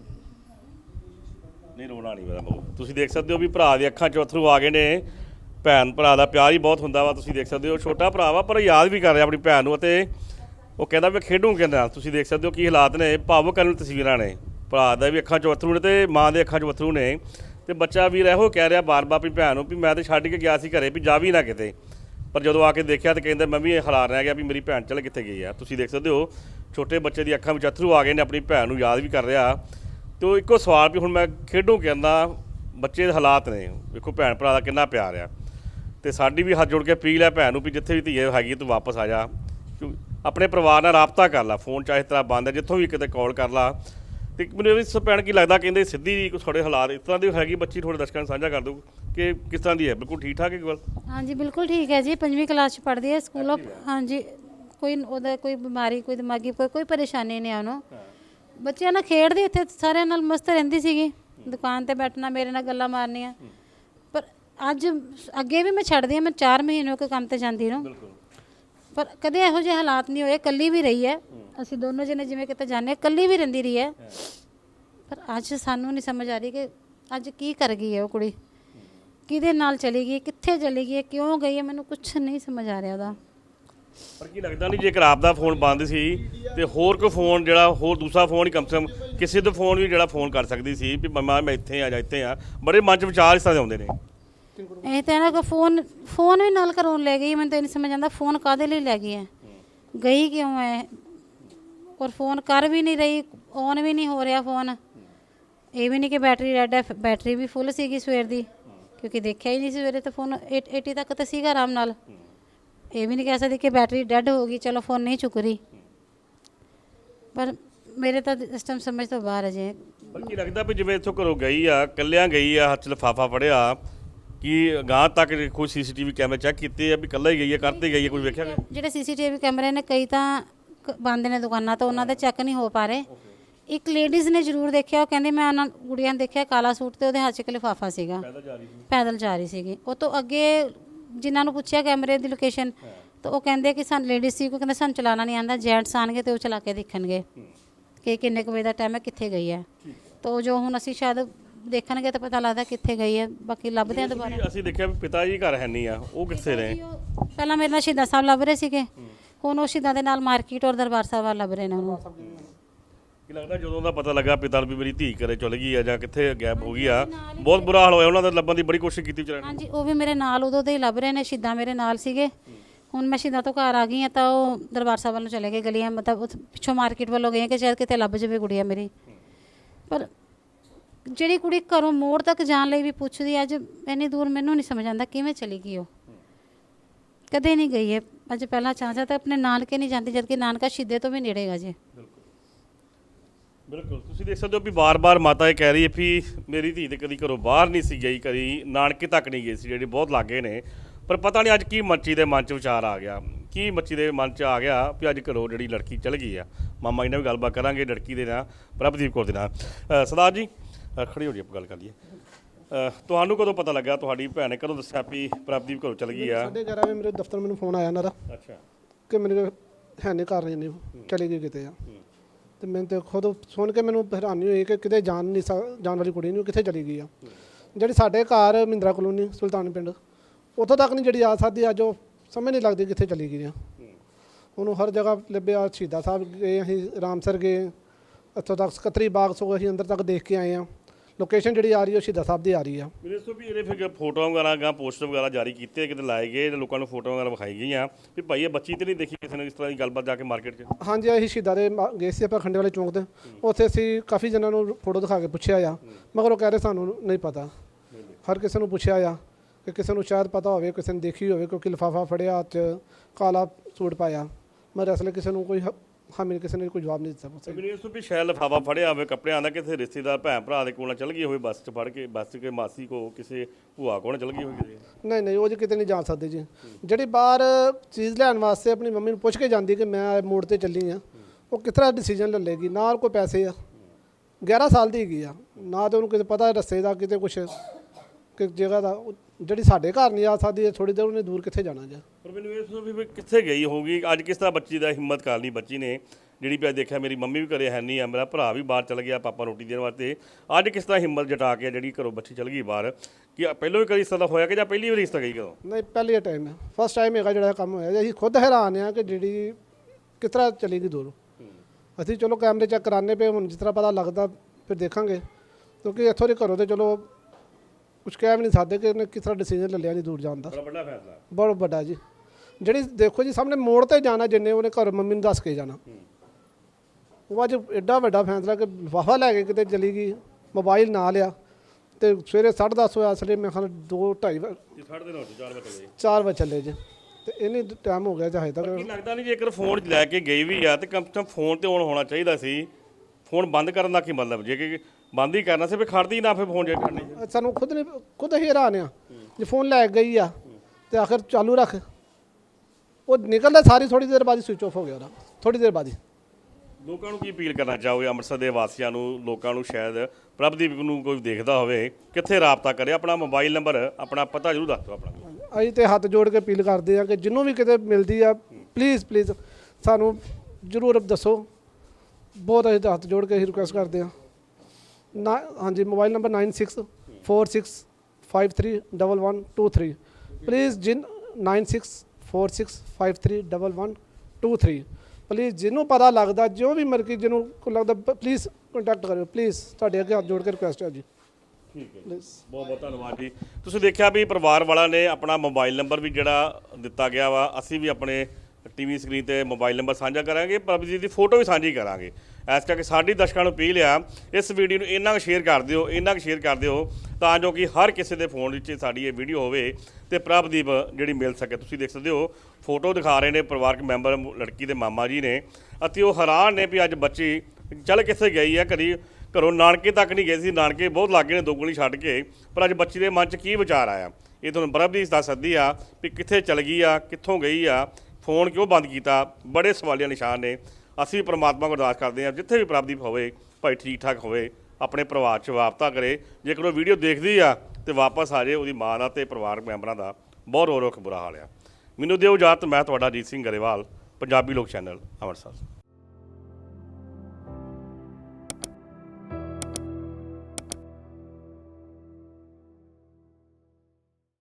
ਨਹੀਂ ਰੋਣਾ ਨਹੀਂ ਮੇਰਾ ਬਾਬੂ ਤੁਸੀਂ ਦੇਖ ਸਕਦੇ ਹੋ ਵੀ ਭਰਾ ਦੀ ਅੱਖਾਂ 'ਚ ਅਥਰੂ ਆ ਗਏ ਨੇ। ਭੈਣ ਭਰਾ ਦਾ ਪਿਆਰ ਹੀ ਬਹੁਤ ਹੁੰਦਾ ਵਾ ਤੁਸੀਂ ਦੇਖ ਸਕਦੇ ਹੋ। ਛੋਟਾ ਭਰਾ ਵਾ ਪਰ ਯਾਦ ਵੀ ਕਰ ਰਿਹਾ ਆਪਣੀ ਭੈਣ ਨੂੰ ਅਤੇ ਉਹ ਕਹਿੰਦਾ ਮੈਂ ਖੇਡੂ ਕਿਹਦੇ, ਤੁਸੀਂ ਦੇਖ ਸਕਦੇ ਹੋ ਕੀ ਹਾਲਾਤ ਨੇ ਭਾਵੁਕ ਕਰਨ ਤਸਵੀਰਾਂ ਨੇ। ਭਰਾ ਦਾ ਵੀ ਅੱਖਾਂ 'ਚ ਅਥਰੂ ਨੇ ਤੇ ਮਾਂ ਦੇ ਅੱਖਾਂ 'ਚ ਅਥਰੂ ਨੇ। ਤੇ ਬੱਚਾ ਵੀਰ ਇਹੋ ਕਹਿ ਰਿਹਾ ਬਾਰ-ਬਾਰ ਵੀ ਭੈਣ ਨੂੰ ਵੀ ਮੈਂ ਤੇ ਛੱਡ ਕੇ ਗਿਆ ਸੀ ਘਰੇ ਵੀ ਜਾ ਵੀ ਨਾ ਕਿਤੇ। ਪਰ ਜਦੋਂ ਆ ਕੇ ਦੇਖਿਆ ਤੇ ਕਹਿੰਦਾ ਮੈਂ ਵੀ ਇਹ ਹਲਾਰ ਰਹਿ ਗਿਆ ਵੀ ਮੇਰੀ ਭੈਣ ਚਲ ਕਿੱਥੇ ਗਈ ਆ। ਤੁਸੀਂ ਦੇਖ ਸਕਦੇ ਹੋ, ਛੋਟੇ ਬੱਚੇ ਦੀ ਅੱਖਾਂ ਵਿੱਚ ਅਥਰੂ ਆ ਗਏ ਨੇ, ਆਪਣੀ ਭੈਣ ਨੂੰ ਯਾਦ ਵੀ ਕਰ ਰਿਹਾ। ਤੇ ਉਹ ਇੱਕੋ ਸਵਾਲ ਵੀ ਹੁਣ ਮੈਂ ਖੇਡੂੰ ਕਹਿੰਦਾ, ਬੱਚੇ ਦੇ ਹਾਲਾਤ ਨੇ। ਵੇਖੋ ਭੈਣ ਭਰਾ ਦਾ ਕਿੰਨਾ ਪਿਆਰ ਆ। ਤੇ ਸਾਡੀ ਵੀ ਹੱਥ ਜੋੜ ਕੇ ਅਪੀਲ ਹੈ ਭੈਣ ਨੂੰ ਵੀ ਜਿੱਥੇ ਵੀ ਧੀਏ ਹੈਗੀ ਤੂੰ ਵਾਪਸ ਆ ਜਾ। ਆਪਣੇ ਪਰਿਵਾਰ ਨਾਲ ਰਾਬਤਾ ਕਰ ਲੈ ਫੋਨ ਚਾਹੇ ਤੇਰਾ ਬੰਦ ਹੈ ਜਿੱਥੋਂ ਵੀ ਕਿਤੇ ਕਾਲ ਕਰ ਲਾ। ਤੇ ਮੈਨੂੰ ਵੀ ਸ- ਭੈਣ ਕੀ ਲੱਗਦਾ ਕਹਿੰਦੇ ਸਿੱਧੀ ਥੋੜੇ ਹਾਲਾਤ ਇਸ ਤਰ੍ਹਾਂ ਦੀ ਹੈਗੀ ਬੱਚੀ ਥੋੜੇ ਦਰਸ਼ਕਾਂ ਨਾਲ ਸਾਂਝਾ ਕਰ ਦਿਓ ਕਿ ਕਿਸ ਤਰ੍ਹਾਂ ਦੀ ਹੈ? ਬਿਲਕੁਲ ਠੀਕ ਠਾਕ ਹੈ ਗੱਲ ਹਾਂਜੀ ਬਿਲਕੁਲ ਠੀਕ ਹੈ ਜੀ ਪੰਜਵੀਂ ਕਲਾਸ ਚ ਪੜ੍ਹਦੀ ਹੈ ਸਕੂਲੋਂ ਹਾਂਜੀ ਕੋਈ ਉਹਦਾ ਕੋਈ ਬਿਮਾਰੀ ਕੋਈ ਦਿਮਾਗੀ ਕੋਈ ਕੋਈ ਪਰੇਸ਼ਾਨੀ ਨਹੀਂ ਆ ਉਹਨੂੰ। ਬੱਚਿਆਂ ਨਾਲ ਖੇਡਦੀ ਇੱਥੇ ਸਾਰਿਆਂ ਨਾਲ ਮਸਤ ਰਹਿੰਦੀ ਸੀਗੀ। ਦੁਕਾਨ ਤੇ ਬੈਠਣਾ ਮੇਰੇ ਨਾਲ ਗੱਲਾਂ ਮਾਰਨੀਆਂ। ਪਰ ਅੱਜ ਅੱਗੇ ਵੀ ਮੈਂ ਛੱਡਦੀ ਹਾਂ ਮੈਂ 4 ਮਹੀਨੇ ਹੋ ਕੇ ਕੰਮ ਤੇ ਜਾਂਦੀ ਨੂੰ ਪਰ ਕਦੇ ਇਹੋ ਜਿਹੇ ਹਾਲਾਤ ਨਹੀਂ ਹੋਏ ਕੱਲੀ ਵੀ ਰਹੀ ਹੈ। ਅਸੀਂ ਦੋਨੋਂ ਜਣੇ ਜਿਵੇਂ ਕਿਤੇ ਜਾਂਦੇ ਹਾਂ ਕੱਲੀ ਵੀ ਰਹਿੰਦੀ ਰਹੀ ਹੈ। ਪਰ ਅੱਜ ਸਾਨੂੰ ਨਹੀਂ ਸਮਝ ਆ ਰਹੀ ਕਿ ਅੱਜ ਕੀ ਕਰ ਗਈ ਹੈ ਉਹ ਕੁੜੀ। ਕਿਹਦੇ ਨਾਲ ਚਲੀ ਗਈ, ਕਿੱਥੇ ਚਲੀ ਗਈ ਕਿਉਂ ਗਈ ਹੈ, ਮੈਨੂੰ ਕੁਝ ਨਹੀਂ ਸਮਝ ਆ ਰਿਹਾ ਉਹਦਾ। ਪਰ ਕੀ ਲੱਗਦਾ ਨਹੀਂ, ਜੇਕਰ ਆਪ ਦਾ ਫੋਨ ਬੰਦ ਸੀ ਤੇ ਹੋਰ ਕੋਈ ਫੋਨ ਜਿਹੜਾ, ਹੋਰ ਦੂਸਰਾ ਫੋਨ ਹੀ ਕਮ ਸੇ ਕਮ ਕਿਸੇ ਤੋਂ ਫੋਨ ਵੀ ਜਿਹੜਾ ਫੋਨ ਕਰ ਸਕਦੀ ਸੀ ਵੀ ਮਮਾ ਮੈਂ ਇੱਥੇ ਆ ਜਾਂ ਇੱਥੇ ਆ। ਬੜੇ ਮਨ ਚ ਵਿਚਾਰ ਇਸ ਤਰ੍ਹਾਂ ਦੇ ਆਉਂਦੇ ਨੇ। ਇਹ ਤਾਂ ਇਹਨਾਂ ਕੋ ਫੋਨ ਫੋਨ ਵੀ ਨਾਲ ਘਰੋਂ ਲੈ ਗਈ ਮੈਨੂੰ ਤਾਂ ਇਹ ਨਹੀਂ ਸਮਝ ਆਉਂਦਾ ਫੋਨ ਕਾਦੇ ਲਈ ਲੈ ਗਈ ਹੈ? ਗਈ ਕਿਉਂ ਹੈ? ਔਰ ਫੋਨ ਕਰ ਵੀ ਨਹੀਂ ਰਹੀ ਔਨ ਵੀ ਨਹੀਂ ਹੋ ਰਿਹਾ ਫੋਨ। ਇਹ ਵੀ ਨਹੀਂ ਕਿ ਬੈਟਰੀ ਡੈਡ ਹੈ ਬੈਟਰੀ ਵੀ ਫੁੱਲ ਸੀਗੀ ਸਵੇਰ ਦੀ ਕਿਉਂਕਿ ਦੇਖਿਆ ਹੀ ਨਹੀਂ ਸੀ ਸਵੇਰੇ ਤਾਂ ਫੋਨ 80 ਤੱਕ ਤਾਂ ਸੀਗਾ ਆਰਾਮ ਨਾਲ। ਇਹ ਵੀ ਨਹੀਂ ਕਹਿ ਸਕਦੀ ਕਿ ਬੈਟਰੀ ਡੈਡ ਹੋ ਗਈ ਚਲੋ ਫੋਨ ਨਹੀਂ ਚੁੱਕ ਰਹੀ। ਪਰ ਮੇਰੇ ਤਾਂ ਸਿਸਟਮ ਸਮਝ ਤੋਂ ਬਾਹਰ ਹੈ ਜੇ। ਪਰ ਕੀ ਲੱਗਦਾ ਵੀ ਜਿਵੇਂ ਇੱਥੋਂ ਘਰੋਂ ਗਈ ਆ ਕੱਲਿਆਂ ਗਈ ਆ ਹੱਥ ਲਿਫਾਫਾ ਫੜਿਆ ਕਿ ਗਾਂ ਤੱਕ ਕੋਈ ਸੀਸੀਟੀਵੀ ਕੈਮਰੇ ਚੈੱਕ ਕੀਤੇ ਆ ਵੀ ਕੱਲਾ ਹੀ ਗਈ ਆ ਕਰਤੇ ਗਈ ਆ ਕੋਈ ਵੇਖਿਆ ਗਿਆ ਜਿਹੜੇ ਸੀਸੀਟੀਵੀ ਕੈਮਰੇ ਨੇ ਕਈ ਤਾਂ ਕ- ਬੰਦ ਨੇ ਦੁਕਾਨਾਂ ਤੋਂ ਉਹਨਾਂ ਦੇ ਚੈੱਕ ਨਹੀਂ ਹੋ ਪਾ ਰਹੇ। ਇੱਕ ਲੇਡੀਜ਼ ਨੇ ਜ਼ਰੂਰ ਦੇਖਿਆ ਉਹ ਕਹਿੰਦੀ ਮੈਂ ਉਹਨਾਂ ਗੁੜੀਆਂ ਨੇ ਦੇਖਿਆ ਕਾਲਾ ਸੂਟ ਤੇ ਉਹਦੇ ਹੱਥ 'ਚ ਇੱਕ ਲਿਫਾਫਾ ਸੀਗਾ। ਪੈਦਲ ਜਾ ਰਹੀ ਸੀ। ਪੈਦਲ ਜਾ ਰਹੀ ਸੀਗੀ। ਉਹ ਤੋਂ ਅੱਗੇ ਜਿਨ੍ਹਾਂ ਨੂੰ ਪੁੱਛਿਆ ਕੈਮਰੇ ਦੀ ਲੋਕੇਸ਼ਨ ਤਾਂ ਉਹ ਕਹਿੰਦੇ ਕਿ ਸਾਨੂੰ ਲੇਡੀਜ਼ ਸੀ ਕੋਈ ਕਹਿੰਦਾ ਸਾਨੂੰ ਚਲਾਉਣਾ ਨਹੀਂ ਆਂਦਾ ਜੈਂਟਸ ਆਣਗੇ ਤੇ ਉਹ ਚਲਾ ਕੇ ਦੇਖਣਗੇ ਕਿ ਕਿੰਨੇ ਕੁ ਵਜੇ ਦਾ ਟਾਈਮ ਹੈ ਕਿੱਥੇ ਗਈ ਹੈ। ਤਾਂ ਉਹ ਜੋ ਹੁਣ ਅਸੀਂ ਸ਼ਾਇਦ ਦੇਖਣਗੇ ਤਾਂ ਪਤਾ ਲੱਗਦਾ ਕਿੱਥੇ ਗਈ ਹੈ ਬਾਕੀ ਲੱਭਦੇ ਆ ਦੁਬਾਰਾ। ਅਸੀਂ ਦੇਖਿਆ ਵੀ ਪਿਤਾ ਜੀ ਘਰ ਹੈ ਨਹੀਂ ਆ ਉਹ ਕਿੱਥੇ ਉਹ ਪਹਿਲਾਂ ਮੇਰੇ ਨਾਲ ਸ਼ਹੀਦਾਂ ਸਾਹਿਬ ਲੱਭ ਰਹੇ ਸੀਗੇ। ਹੁਣ ਉਹ ਸ਼ਹੀਦਾਂ ਦੇ ਨਾਲ ਮਾਰਕੀਟ ਔਰ ਦਰਬਾਰ ਸਾਹਿਬ ਵੱਲ ਲੱਭ ਰਹੇ ਨੇ ਉਹਨੂੰ। ਕੀ ਲੱਗਦਾ ਜਦੋਂ ਦਾ ਪਤਾ ਲੱਗਾ ਪਿਤਾ ਵੀ ਮੇਰੀ ਧੀ ਘਰੇ ਚਲ ਗਈ ਆ ਜਾਂ ਕਿੱਥੇ ਗਾਇਬ ਹੋ ਗਈ ਆ ਬਹੁਤ ਬੁਰਾ ਹਾਲ ਹੋਇਆ ਉਹਨਾਂ ਦਾ ਲੱਭਣ ਦੀ ਬੜੀ ਕੋਸ਼ਿਸ਼ ਕੀਤੀ ਵਿਚਾਰਿਆਂ ਨੇ। ਹਾਂਜੀ ਉਹ ਵੀ ਮੇਰੇ ਨਾਲ ਉਦੋਂ ਦੇ ਹੀ ਲੱਭ ਰਹੇ ਨੇ ਸ਼ਹੀਦਾਂ ਮੇਰੇ ਨਾਲ ਸੀਗੇ। ਹੁਣ ਮੈਂ ਸ਼ਹੀਦਾਂ ਤੋਂ ਘਰ ਆ ਗਈ ਹਾਂ ਤਾਂ ਉਹ ਦਰਬਾਰ ਸਾਹਿਬ ਵੱਲੋਂ ਚਲੇ ਗਏ ਗਲੀਆਂ ਮਤਲਬ ਉੱਥੇ ਪਿੱਛੋਂ ਮਾਰਕੀਟ ਵੱਲੋਂ ਗਏ ਕਿ ਸ਼ਾਇਦ ਕਿਤੇ ਲੱਭ ਜਾਵੇ ਗੁੜੀਆ ਮੇਰੀ। ਪਰ ਜਿਹੜੀ ਕੁੜੀ ਘਰੋਂ ਮੋੜ ਤੱਕ ਜਾਣ ਲਈ ਵੀ ਪੁੱਛਦੀ ਅੱਜ ਇੰਨੀ ਦੂਰ ਮੈਨੂੰ ਨਹੀਂ ਸਮਝ ਆਉਂਦਾ ਕਿਵੇਂ ਚਲੀ ਗਈ ਉਹ। ਕਦੇ ਨਹੀਂ ਗਈ ਹੈ ਅੱਜ ਪਹਿਲਾਂ ਚਾਚਾ ਤਾਂ ਆਪਣੇ ਨਾਨਕੇ ਨਹੀਂ ਜਾਂਦੀ ਜਦਕਿ ਨਾਨਕਾ ਸ਼ਹੀਦੇ ਤੋਂ ਵੀ ਨੇੜੇਗਾ ਜੀ। ਬਿਲਕੁਲ। ਤੁਸੀਂ ਦੇਖ ਸਕਦੇ ਹੋ ਵੀ ਬਾਰ-ਬਾਰ ਮਾਤਾ ਇਹ ਕਹਿ ਰਹੀ ਹੈ ਵੀ ਮੇਰੀ ਧੀ ਤੇ ਕਦੀ ਘਰੋਂ ਬਾਹਰ ਨਹੀਂ ਸੀ ਗਈ ਕਦੀ ਨਾਨਕੇ ਤੱਕ ਨਹੀਂ ਗਈ ਸੀ ਜਿਹੜੇ ਬਹੁਤ ਲਾਗੇ ਨੇ। ਪਰ ਪਤਾ ਨਹੀਂ ਅੱਜ ਕੀ ਮੱਚੀ ਦੇ ਮਨ 'ਚ ਵਿਚਾਰ ਆ ਗਿਆ। ਕੀ ਮੱਚੀ ਦੇ ਮਨ 'ਚ ਆ ਗਿਆ ਵੀ ਅੱਜ ਘਰੋਂ ਜਿਹੜੀ ਲੜਕੀ ਚਲ ਗਈ ਆ। ਮਾਮਾ ਜੀ ਨਾਲ ਵੀ ਗੱਲਬਾਤ ਕਰਾਂਗੇ ਲੜਕੀ ਦੇ ਨਾਲ ਪ੍ਰਭਦੀਪ ਕੌਰ ਦੇ ਨਾਲ। ਅ, ਸਰਦਾਰ ਜੀ ਅ, ਖੜੀ ਹੋ ਜੀ ਆਪਾਂ ਗੱਲ ਕਰ ਲਈਏ। ਅ, ਤੁਹਾਨੂੰ ਕਦੋਂ ਪਤਾ ਲੱਗਾ ਤੁਹਾਡੀ ਭੈਣ ਨੇ ਕਦੋਂ ਦੱਸਿਆ ਵੀ ਪ੍ਰਭਦੀਪ ਘਰੋਂ ਚਲ ਗਈ ਆ? ਸਾਢੇ 11 ਵਜੇ ਮੇਰੇ ਦਫ਼ਤਰ ਮੈਨੂੰ ਫੋਨ ਆਇਆ ਇਹਨਾਂ ਦਾ। ਅੱਛਾ। ਕਿ ਮੇਰੇ ਹੈ ਨਹੀਂ ਕਰ ਰਹੇ ਨੇ ਉਹ ਚਲੇ ਗਏ ਕਿਤੇ ਆ। ਤੇ ਮੈਨੂੰ ਤੇ ਖੁਦ ਸੁਣ ਕੇ ਮੈਨੂੰ ਹੈਰਾਨੀ ਹੋਈ ਕਿ ਕਿਤੇ ਜਾਣ ਨਹੀਂ ਸਕ- ਜਾਣ ਵਾਲੀ ਕੁੜੀ ਨੂੰ ਕਿੱਥੇ ਚਲੀ ਗਈ ਆ? ਜਿਹੜੀ ਸਾਡੇ ਘਰ ਮਹਿੰਦਰਾ ਕਲੋਨੀ ਸੁਲਤਾਨ ਪਿੰਡ ਉੱਥੋਂ ਤੱਕ ਨਹੀਂ ਜਿਹੜੀ ਆ ਸਕਦੀ ਅੱਜ ਉਹ ਸਮਝ ਨਹੀਂ ਲੱਗਦੀ ਕਿੱਥੇ ਚਲੀ ਗਈ ਆ। ਉਹਨੂੰ ਹਰ ਜਗ੍ਹਾ ਲੱਭਿਆ ਸ਼ਹੀਦਾਂ ਸਾਹਿਬ ਗਏ ਅਸੀਂ ਰਾਮਸਰ ਗਏ ਇੱਥੋਂ ਤੱਕ ਸਕੱਤਰੀ ਬਾਗ ਸੋ ਅਸੀਂ ਅੰਦਰ ਤੱਕ ਦੇਖ ਕੇ ਆਏ ਆ। ਲੋਕੇਸ਼ਨ ਜਿਹੜੀ ਆ ਰਹੀ ਉਹ ਸ਼ਹੀਦਾਂ ਸਾਹਿਬ ਦੀ ਆ ਰਹੀ ਆ। ਮੇਰੇ ਤੋਂ ਵੀ ਇਹਦੇ ਫਿਰ ਫੋਟੋਆਂ ਵਗੈਰਾ ਜਾਂ ਪੋਸਟਰ ਵਗੈਰਾ ਜਾਰੀ ਕੀਤੇ ਕਿਤੇ ਲਾਏ ਗਏ ਤੇ ਲੋਕਾਂ ਨੂੰ ਫੋਟੋਆਂ ਵਗੈਰਾ ਵਿਖਾਈ ਗਈਆਂ ਵੀ ਭਾਈ ਇਹ ਬੱਚੀ ਤੇ ਨਹੀਂ ਦੇਖੀ ਕਿਸੇ ਨੇ ਇਸ ਤਰ੍ਹਾਂ ਦੀ ਗੱਲਬਾਤ ਜਾ ਕੇ ਮਾਰਕੀਟ 'ਚ? ਹਾਂਜੀ ਅਸੀਂ ਸ਼ਹੀਦਾਂ ਦੇ ਮਾ- ਗਏ ਸੀ ਆਪਾਂ ਖੰਡੇ ਵਾਲੇ ਚੌਂਕ ਤੇ। ਉੱਥੇ ਅਸੀਂ ਕਾਫੀ ਜਣਾਂ ਨੂੰ ਫੋਟੋ ਦਿਖਾ ਕੇ ਪੁੱਛਿਆ ਆ। ਮਗਰ ਉਹ ਕਹਿ ਰਹੇ ਸਾਨੂੰ ਨਹੀਂ ਪਤਾ। ਹਰ ਕਿਸੇ ਨੂੰ ਪੁੱਛਿਆ ਆ ਕਿ ਕਿਸੇ ਨੂੰ ਸ਼ਾਇਦ ਪਤਾ ਹੋਵੇ ਕਿਸੇ ਨੇ ਦੇਖੀ ਹੋਵੇ ਕਿਉਂਕਿ ਲਿਫਾਫਾ ਫੜਿਆ ਹੱਥ 'ਚ ਕਾਲਾ ਸੂਟ ਪਾਇਆ। ਮਗਰ ਅਸਲੇ ਕਿਸੇ ਨੂੰ ਕੋਈ ਹ- ਹਾਮੀ ਕਿਸੇ ਨੇ ਕੋਈ ਜਵਾਬ ਨਹੀਂ ਦਿੱਤਾ। ਪੁੱਛਿਆ ਮੈਨੂੰ ਇਸ ਤੋਂ ਵੀ ਸ਼ਾਇਦ ਲਫਾਫਾ ਫੜਿਆ ਹੋਵੇ ਕੱਪੜਿਆਂ ਦਾ ਕਿਸੇ ਰਿਸ਼ਤੇਦਾਰ ਭੈਣ ਭਰਾ ਦੇ ਕੋਲ ਚਲ ਗਈ ਹੋਵੇ ਬੱਸ 'ਚ ਫੜ ਕੇ ਬੱਸ 'ਚ ਕੇ ਮਾਸੀ ਕੋ ਕਿਸੇ ਭੂਆ ਕੋਲ ਚਲ ਗਈ ਹੋਵੇ? ਨਹੀਂ ਨਹੀਂ ਉਹ ਜੀ ਕਿਤੇ ਨਹੀਂ ਜਾ ਸਕਦੇ ਜੀ। ਜਿਹੜੀ ਬਾਹਰ ਚੀਜ਼ ਲੈਣ ਵਾਸਤੇ ਆਪਣੀ ਮੰਮੀ ਨੂੰ ਪੁੱਛ ਕੇ ਜਾਂਦੀ ਕਿ ਮੈਂ ਮੋੜ ਤੇ ਚੱਲੀ ਆ ਉਹ ਕਿਸ ਤਰ੍ਹਾਂ ਡਿਸੀਜਨ ਲੈ ਲੇਗੀ? ਨਾਲ ਕੋਈ ਪੈਸੇ ਆ। 11 ਸਾਲ ਦੀ ਹੈਗੀ ਆ। ਨਾ ਤੇ ਉਹਨੂੰ ਕਿਤੇ ਪਤਾ ਰਸਤੇ ਦਾ ਕਿਤੇ ਕੁਛ ਕਿ ਜਗ੍ਹਾ ਦਾ ਜਿਹੜੀ ਸਾਡੇ ਘਰ ਨਹੀਂ ਆ ਸਕਦੀ ਥੋੜੀ ਦੇਰ ਉਹਨੇ ਦੂਰ ਕਿੱਥੇ ਜਾਣਾ ਜੀ। ਪਰ ਮੈਨੂੰ ਇਸ ਤੋਂ ਵੀ ਕਿੱਥੇ ਗਈ ਹੋਊਗੀ? ਅੱਜ ਕਿਸ ਤਰ੍ਹਾਂ ਬੱਚੀ ਦਾ ਹਿੰਮਤ ਕਰ ਲਈ ਬੱਚੀ ਨੇ? ਜਿਹੜੀ ਪਿਆ ਦੇਖਿਆ ਮੇਰੀ ਮੰਮੀ ਵੀ ਘਰੇ ਹੈ ਨਹੀਂ ਆ ਮੇਰਾ ਭਰਾ ਵੀ ਬਾਹਰ ਚਲ ਗਿਆ ਪਾਪਾ ਰੋਟੀ ਦੇਣ ਵਾਸਤੇ। ਅੱਜ ਕਿਸ ਤਰ੍ਹਾਂ ਹਿੰਮਤ ਜਟਾ ਕੇ ਜਿਹੜੀ ਘਰੋਂ ਬੱਚੀ ਚਲ ਗਈ ਬਾਹਰ? ਕਿ ਪਹਿਲਾਂ ਵੀ ਕਦੀ ਇਸ ਤਰ੍ਹਾਂ ਹੋਇਆ ਕਿ ਜਾਂ ਪਹਿਲੀ ਵਾਰੀ ਇਸ ਤਰ੍ਹਾਂ ਗਈ ਕਦੋਂ? ਨਹੀਂ ਪਹਿਲੀ ਟਾਈਮ ਹੈ ਫਸਟ ਟਾਈਮ ਹੈਗਾ ਜਿਹੜਾ ਇਹ ਕੰਮ ਹੋਇਆ ਜੀ। ਅਸੀਂ ਖੁਦ ਹੈਰਾਨ ਆ ਕਿ ਜਿਹੜੀ ਕਿਸ ਤਰ੍ਹਾਂ ਚਲੀ ਗਈ ਦੂਰ। ਅਸੀਂ ਚਲੋ ਕੈਮਰੇ ਚੈੱਕ ਕਰਾਣੇ ਪਏ ਹੁਣ ਜਿਸ ਤਰ੍ਹਾਂ ਪਤਾ ਲੱਗਦਾ ਫਿਰ ਦੇਖਾਂਗੇ। ਕਿਉਂਕਿ ਇੱਥੋਂ ਦੇ ਘਰੋਂ ਤੇ ਚਲੋ ਕੁਝ ਕਹਿ ਵੀ ਨਹੀਂ ਸਕਦੇ ਕਿ ਇਹਨੇ ਕਿਸ ਤਰ੍ਹਾਂ ਡਿਸੀਜਨ ਲੈ ਲਿਆ ਜੀ ਦੂਰ ਜਾਣ ਦਾ। ਬੜਾ ਵੱਡਾ ਫੈਸਲਾ। ਬਹੁਤ ਵੱਡਾ ਜੀ। ਜਿਹੜੀ ਦੇਖੋ ਜੀ ਸਾਹਮਣੇ ਮੋੜ ਤੇ ਜਾਣਾ ਜਿੰਨੇ ਉਹਨੇ ਘਰ ਮੰਮੀ ਨੂੰ ਦੱਸ ਕੇ ਜਾਣਾ। ਉਹ ਅੱਜ ਐਡਾ ਵੱਡਾ ਫੈਸਲਾ ਕਿ ਲਿਫਾਫਾ ਲੈ ਕੇ ਕਿਤੇ ਚਲੀ ਗਈ ਮੋਬਾਈਲ ਨਾ ਲਿਆ ਤੇ ਸਵੇਰੇ 10:30 ਹੋਇਆ ਅਸਲੇ ਮੈਂ ਖਾਲ 2 2:30 ਜੀ ਸਾਢੇ ਦੇ ਨੌ ਚਾਰ ਵਜੇ ਗਏ। 4 ਵਜੇ ਚੱਲੇ ਜੀ। ਤੇ ਇਹਨੇ ਟਾਈਮ ਹੋ ਗਿਆ ਚਾਹੇ ਤੱਕ। ਕੀ ਲੱਗਦਾ ਨਹੀਂ ਜੇਕਰ ਫੋਨ ਲੈ ਕੇ ਗਈ ਵੀ ਆ ਤੇ ਕਮ ਸੇ ਕਮ ਫੋਨ ਤੇ ਔਨ ਹੋਣਾ ਚਾਹੀਦਾ ਸੀ। ਫੋਨ ਬੰਦ ਕਰਨ ਦਾ ਕੀ ਮਤਲਬ? ਜੇ ਕਿ ਬੰਦ ਹੀ ਕਰਨਾ ਸੀ ਫਿਰ ਖੜਦੀ ਨਾ ਫਿਰ ਫੋਨ ਜੇ ਕਰਨੇ। ਸਾਨੂੰ ਖੁਦ ਨੇ ਖੁਦ ਹੀ ਹੈਰਾਨ ਆ ਜੇ ਫੋਨ ਲੈ ਗਈ ਆ ਤੇ ਆਖਰ ਚਾਲੂ ਰੱਖ। ਉਹ ਨਿਕਲਦਾ ਸਾਰੀ ਥੋੜੀ ਦੇਰ ਬਾਅਦ ਸਵਿਚ ਆਫ ਹੋ ਗਿਆ ਉਹਦਾ ਥੋੜੀ ਦੇਰ ਬਾਅਦ ਹੀ। ਲੋਕਾਂ ਨੂੰ ਕੀ ਅਪੀਲ ਕਰਨਾ ਚਾਹੋਗੇ? ਅੰਮ੍ਰਿਤਸਰ ਦੇ ਵਾਸੀਆਂ ਨੂੰ ਲੋਕਾਂ ਨੂੰ ਸ਼ਾਇਦ ਪ੍ਰਭਦੀਪ ਨੂੰ ਕੋਈ ਦੇਖਦਾ ਹੋਵੇ ਕਿੱਥੇ ਰਾਬਤਾ ਕਰੇ? ਆਪਣਾ ਮੋਬਾਈਲ ਨੰਬਰ ਆਪਣਾ ਪਤਾ ਜ਼ਰੂਰ ਦੱਸ ਦਿਓ ਆਪਣਾ। ਅਸੀਂ ਤੇ ਹੱਥ ਜੋੜ ਕੇ ਅਪੀਲ ਕਰਦੇ ਆ ਕਿ ਜਿਹਨੂੰ ਵੀ ਕਿਤੇ ਮਿਲਦੀ ਆ ਪਲੀਜ਼ ਪਲੀਜ਼ ਸਾਨੂੰ ਜ਼ਰੂਰ ਦੱਸੋ। ਬਹੁਤ ਅਸੀਂ ਹੱਥ ਜੋੜ ਕੇ ਅਸੀਂ ਰਿਕੁਐਸਟ ਕਰਦੇ ਆ। ਨਾ ਹਾਂਜੀ ਮੋਬਾਈਲ ਨੰਬਰ 9646531123 ਪਲੀਜ਼ ਜਿਨ 9646531123 ਪਲੀਜ਼ ਜਿਹਨੂੰ ਪਤਾ ਲੱਗਦਾ ਜੋ ਵੀ ਮਰਕੀ ਜਿਹਨੂੰ ਕੋ ਲੱਗਦਾ ਪਲੀਜ਼ ਕੰਟੈਕਟ ਕਰਿਓ ਪਲੀਜ਼ ਤੁਹਾਡੇ ਅੱਗੇ ਹੱਥ ਜੋੜ ਕੇ ਰਿਕੁਐਸਟ ਹੈ ਜੀ। ਠੀਕ ਹੈ ਬਹੁਤ ਬਹੁਤ ਧੰਨਵਾਦ ਜੀ। ਤੁਸੀਂ ਦੇਖਿਆ ਵੀ ਪਰਿਵਾਰ ਵਾਲਾ ਨੇ ਆਪਣਾ ਮੋਬਾਈਲ ਨੰਬਰ ਵੀ ਜਿਹੜਾ ਦਿੱਤਾ ਗਿਆ ਵਾ ਅਸੀਂ ਵੀ ਆਪਣੇ ਟੀਵੀ ਸਕਰੀਨ ਤੇ ਮੋਬਾਈਲ ਨੰਬਰ ਸਾਂਝਾ ਕਰਾਂਗੇ ਪ੍ਰਭਜੀਤ ਦੀ ਫੋਟੋ ਵੀ ਸਾਂਝੀ ਕਰਾਂਗੇ। ਇਸ ਕਰਕੇ ਸਾਡੀ ਦਰਸ਼ਕਾਂ ਨੂੰ ਅਪੀਲ ਆ, ਇਸ ਵੀਡੀਓ ਨੂੰ ਇੰਨਾ ਕੁ ਸ਼ੇਅਰ ਕਰ ਦਿਓ, ਇੰਨਾ ਕੁ ਸ਼ੇਅਰ ਕਰ ਦਿਓ, ਤਾਂ ਜੋ ਕਿ ਹਰ ਕਿਸੇ ਦੇ ਫੋਨ ਵਿੱਚ ਸਾਡੀ ਇਹ ਵੀਡੀਓ ਹੋਵੇ ਤੇ ਪ੍ਰਭਦੀਪ ਜਿਹੜੀ ਮਿਲ ਸਕੇ। ਤੁਸੀਂ ਦੇਖ ਸਕਦੇ ਹੋ ਫੋਟੋ ਦਿਖਾ ਰਹੇ ਨੇ ਪਰਿਵਾਰਕ ਮੈਂਬਰ ਲੜਕੀ ਦੇ ਮਾਮਾ ਜੀ ਨੇ, ਅਤੇ ਉਹ ਹੈਰਾਨ ਨੇ ਵੀ ਅੱਜ ਬੱਚੀ ਚੱਲ ਕਿੱਥੇ ਗਈ ਆ, ਕਦੀ ਘਰੋਂ ਨਾਨਕੇ ਤੱਕ ਨਹੀਂ ਗਏ ਸੀ, ਨਾਨਕੇ ਬਹੁਤ ਲਾਗੇ ਨੇ, ਦੋ ਗਲੀ ਛੱਡ ਕੇ, ਪਰ ਅੱਜ ਬੱਚੀ ਦੇ ਮਨ 'ਚ ਕੀ ਵਿਚਾਰ ਆਇਆ? ਇਹ ਤੁਹਾਨੂੰ ਪ੍ਰਭਦੀਪ ਦੱਸ ਸਕਦੀ ਆ ਵੀ ਕਿੱਥੇ ਚਲ ਗਈ ਆ, ਕਿੱਥੋਂ ਗਈ ਆ ਫੋਨ ਕਿਉਂ ਬੰਦ ਕੀਤਾ? ਬੜੇ ਸਵਾਲੀਆ ਨਿਸ਼ਾਨ ਨੇ। ਅਸੀਂ ਪ੍ਰਮਾਤਮਾ ਕੋਲ ਅਰਦਾਸ ਕਰਦੇ ਹਾਂ, ਜਿੱਥੇ ਵੀ ਪ੍ਰਭਦੀਪ ਹੋਵੇ, ਭਾਈ ਠੀਕ ਠਾਕ ਹੋਵੇ, ਆਪਣੇ ਪਰਿਵਾਰ 'ਚ ਵਾਪਤਾ ਕਰੇ। ਜੇਕਰ ਉਹ ਵੀਡੀਓ ਦੇਖਦੀ ਆ ਤੇ ਵਾਪਸ ਆ ਜਾਏ ਉਹਦੀ ਮਾਂ ਦਾ ਤੇ ਪਰਿਵਾਰਕ ਮੈਂਬਰਾਂ ਦਾ ਬਹੁਤ ਰੋ ਰੋ ਕੇ ਬੁਰਾ ਹਾਲ ਆ। ਮੈਨੂੰ ਦਿਓ ਜਾਤ ਮੈਂ ਤੁਹਾਡਾ ਅਜੀਤ ਸਿੰਘ ਗਰੇਵਾਲ, ਪੰਜਾਬੀ ਲੋਕ ਚੈਨਲ, ਅੰਮ੍ਰਿਤਸਰ।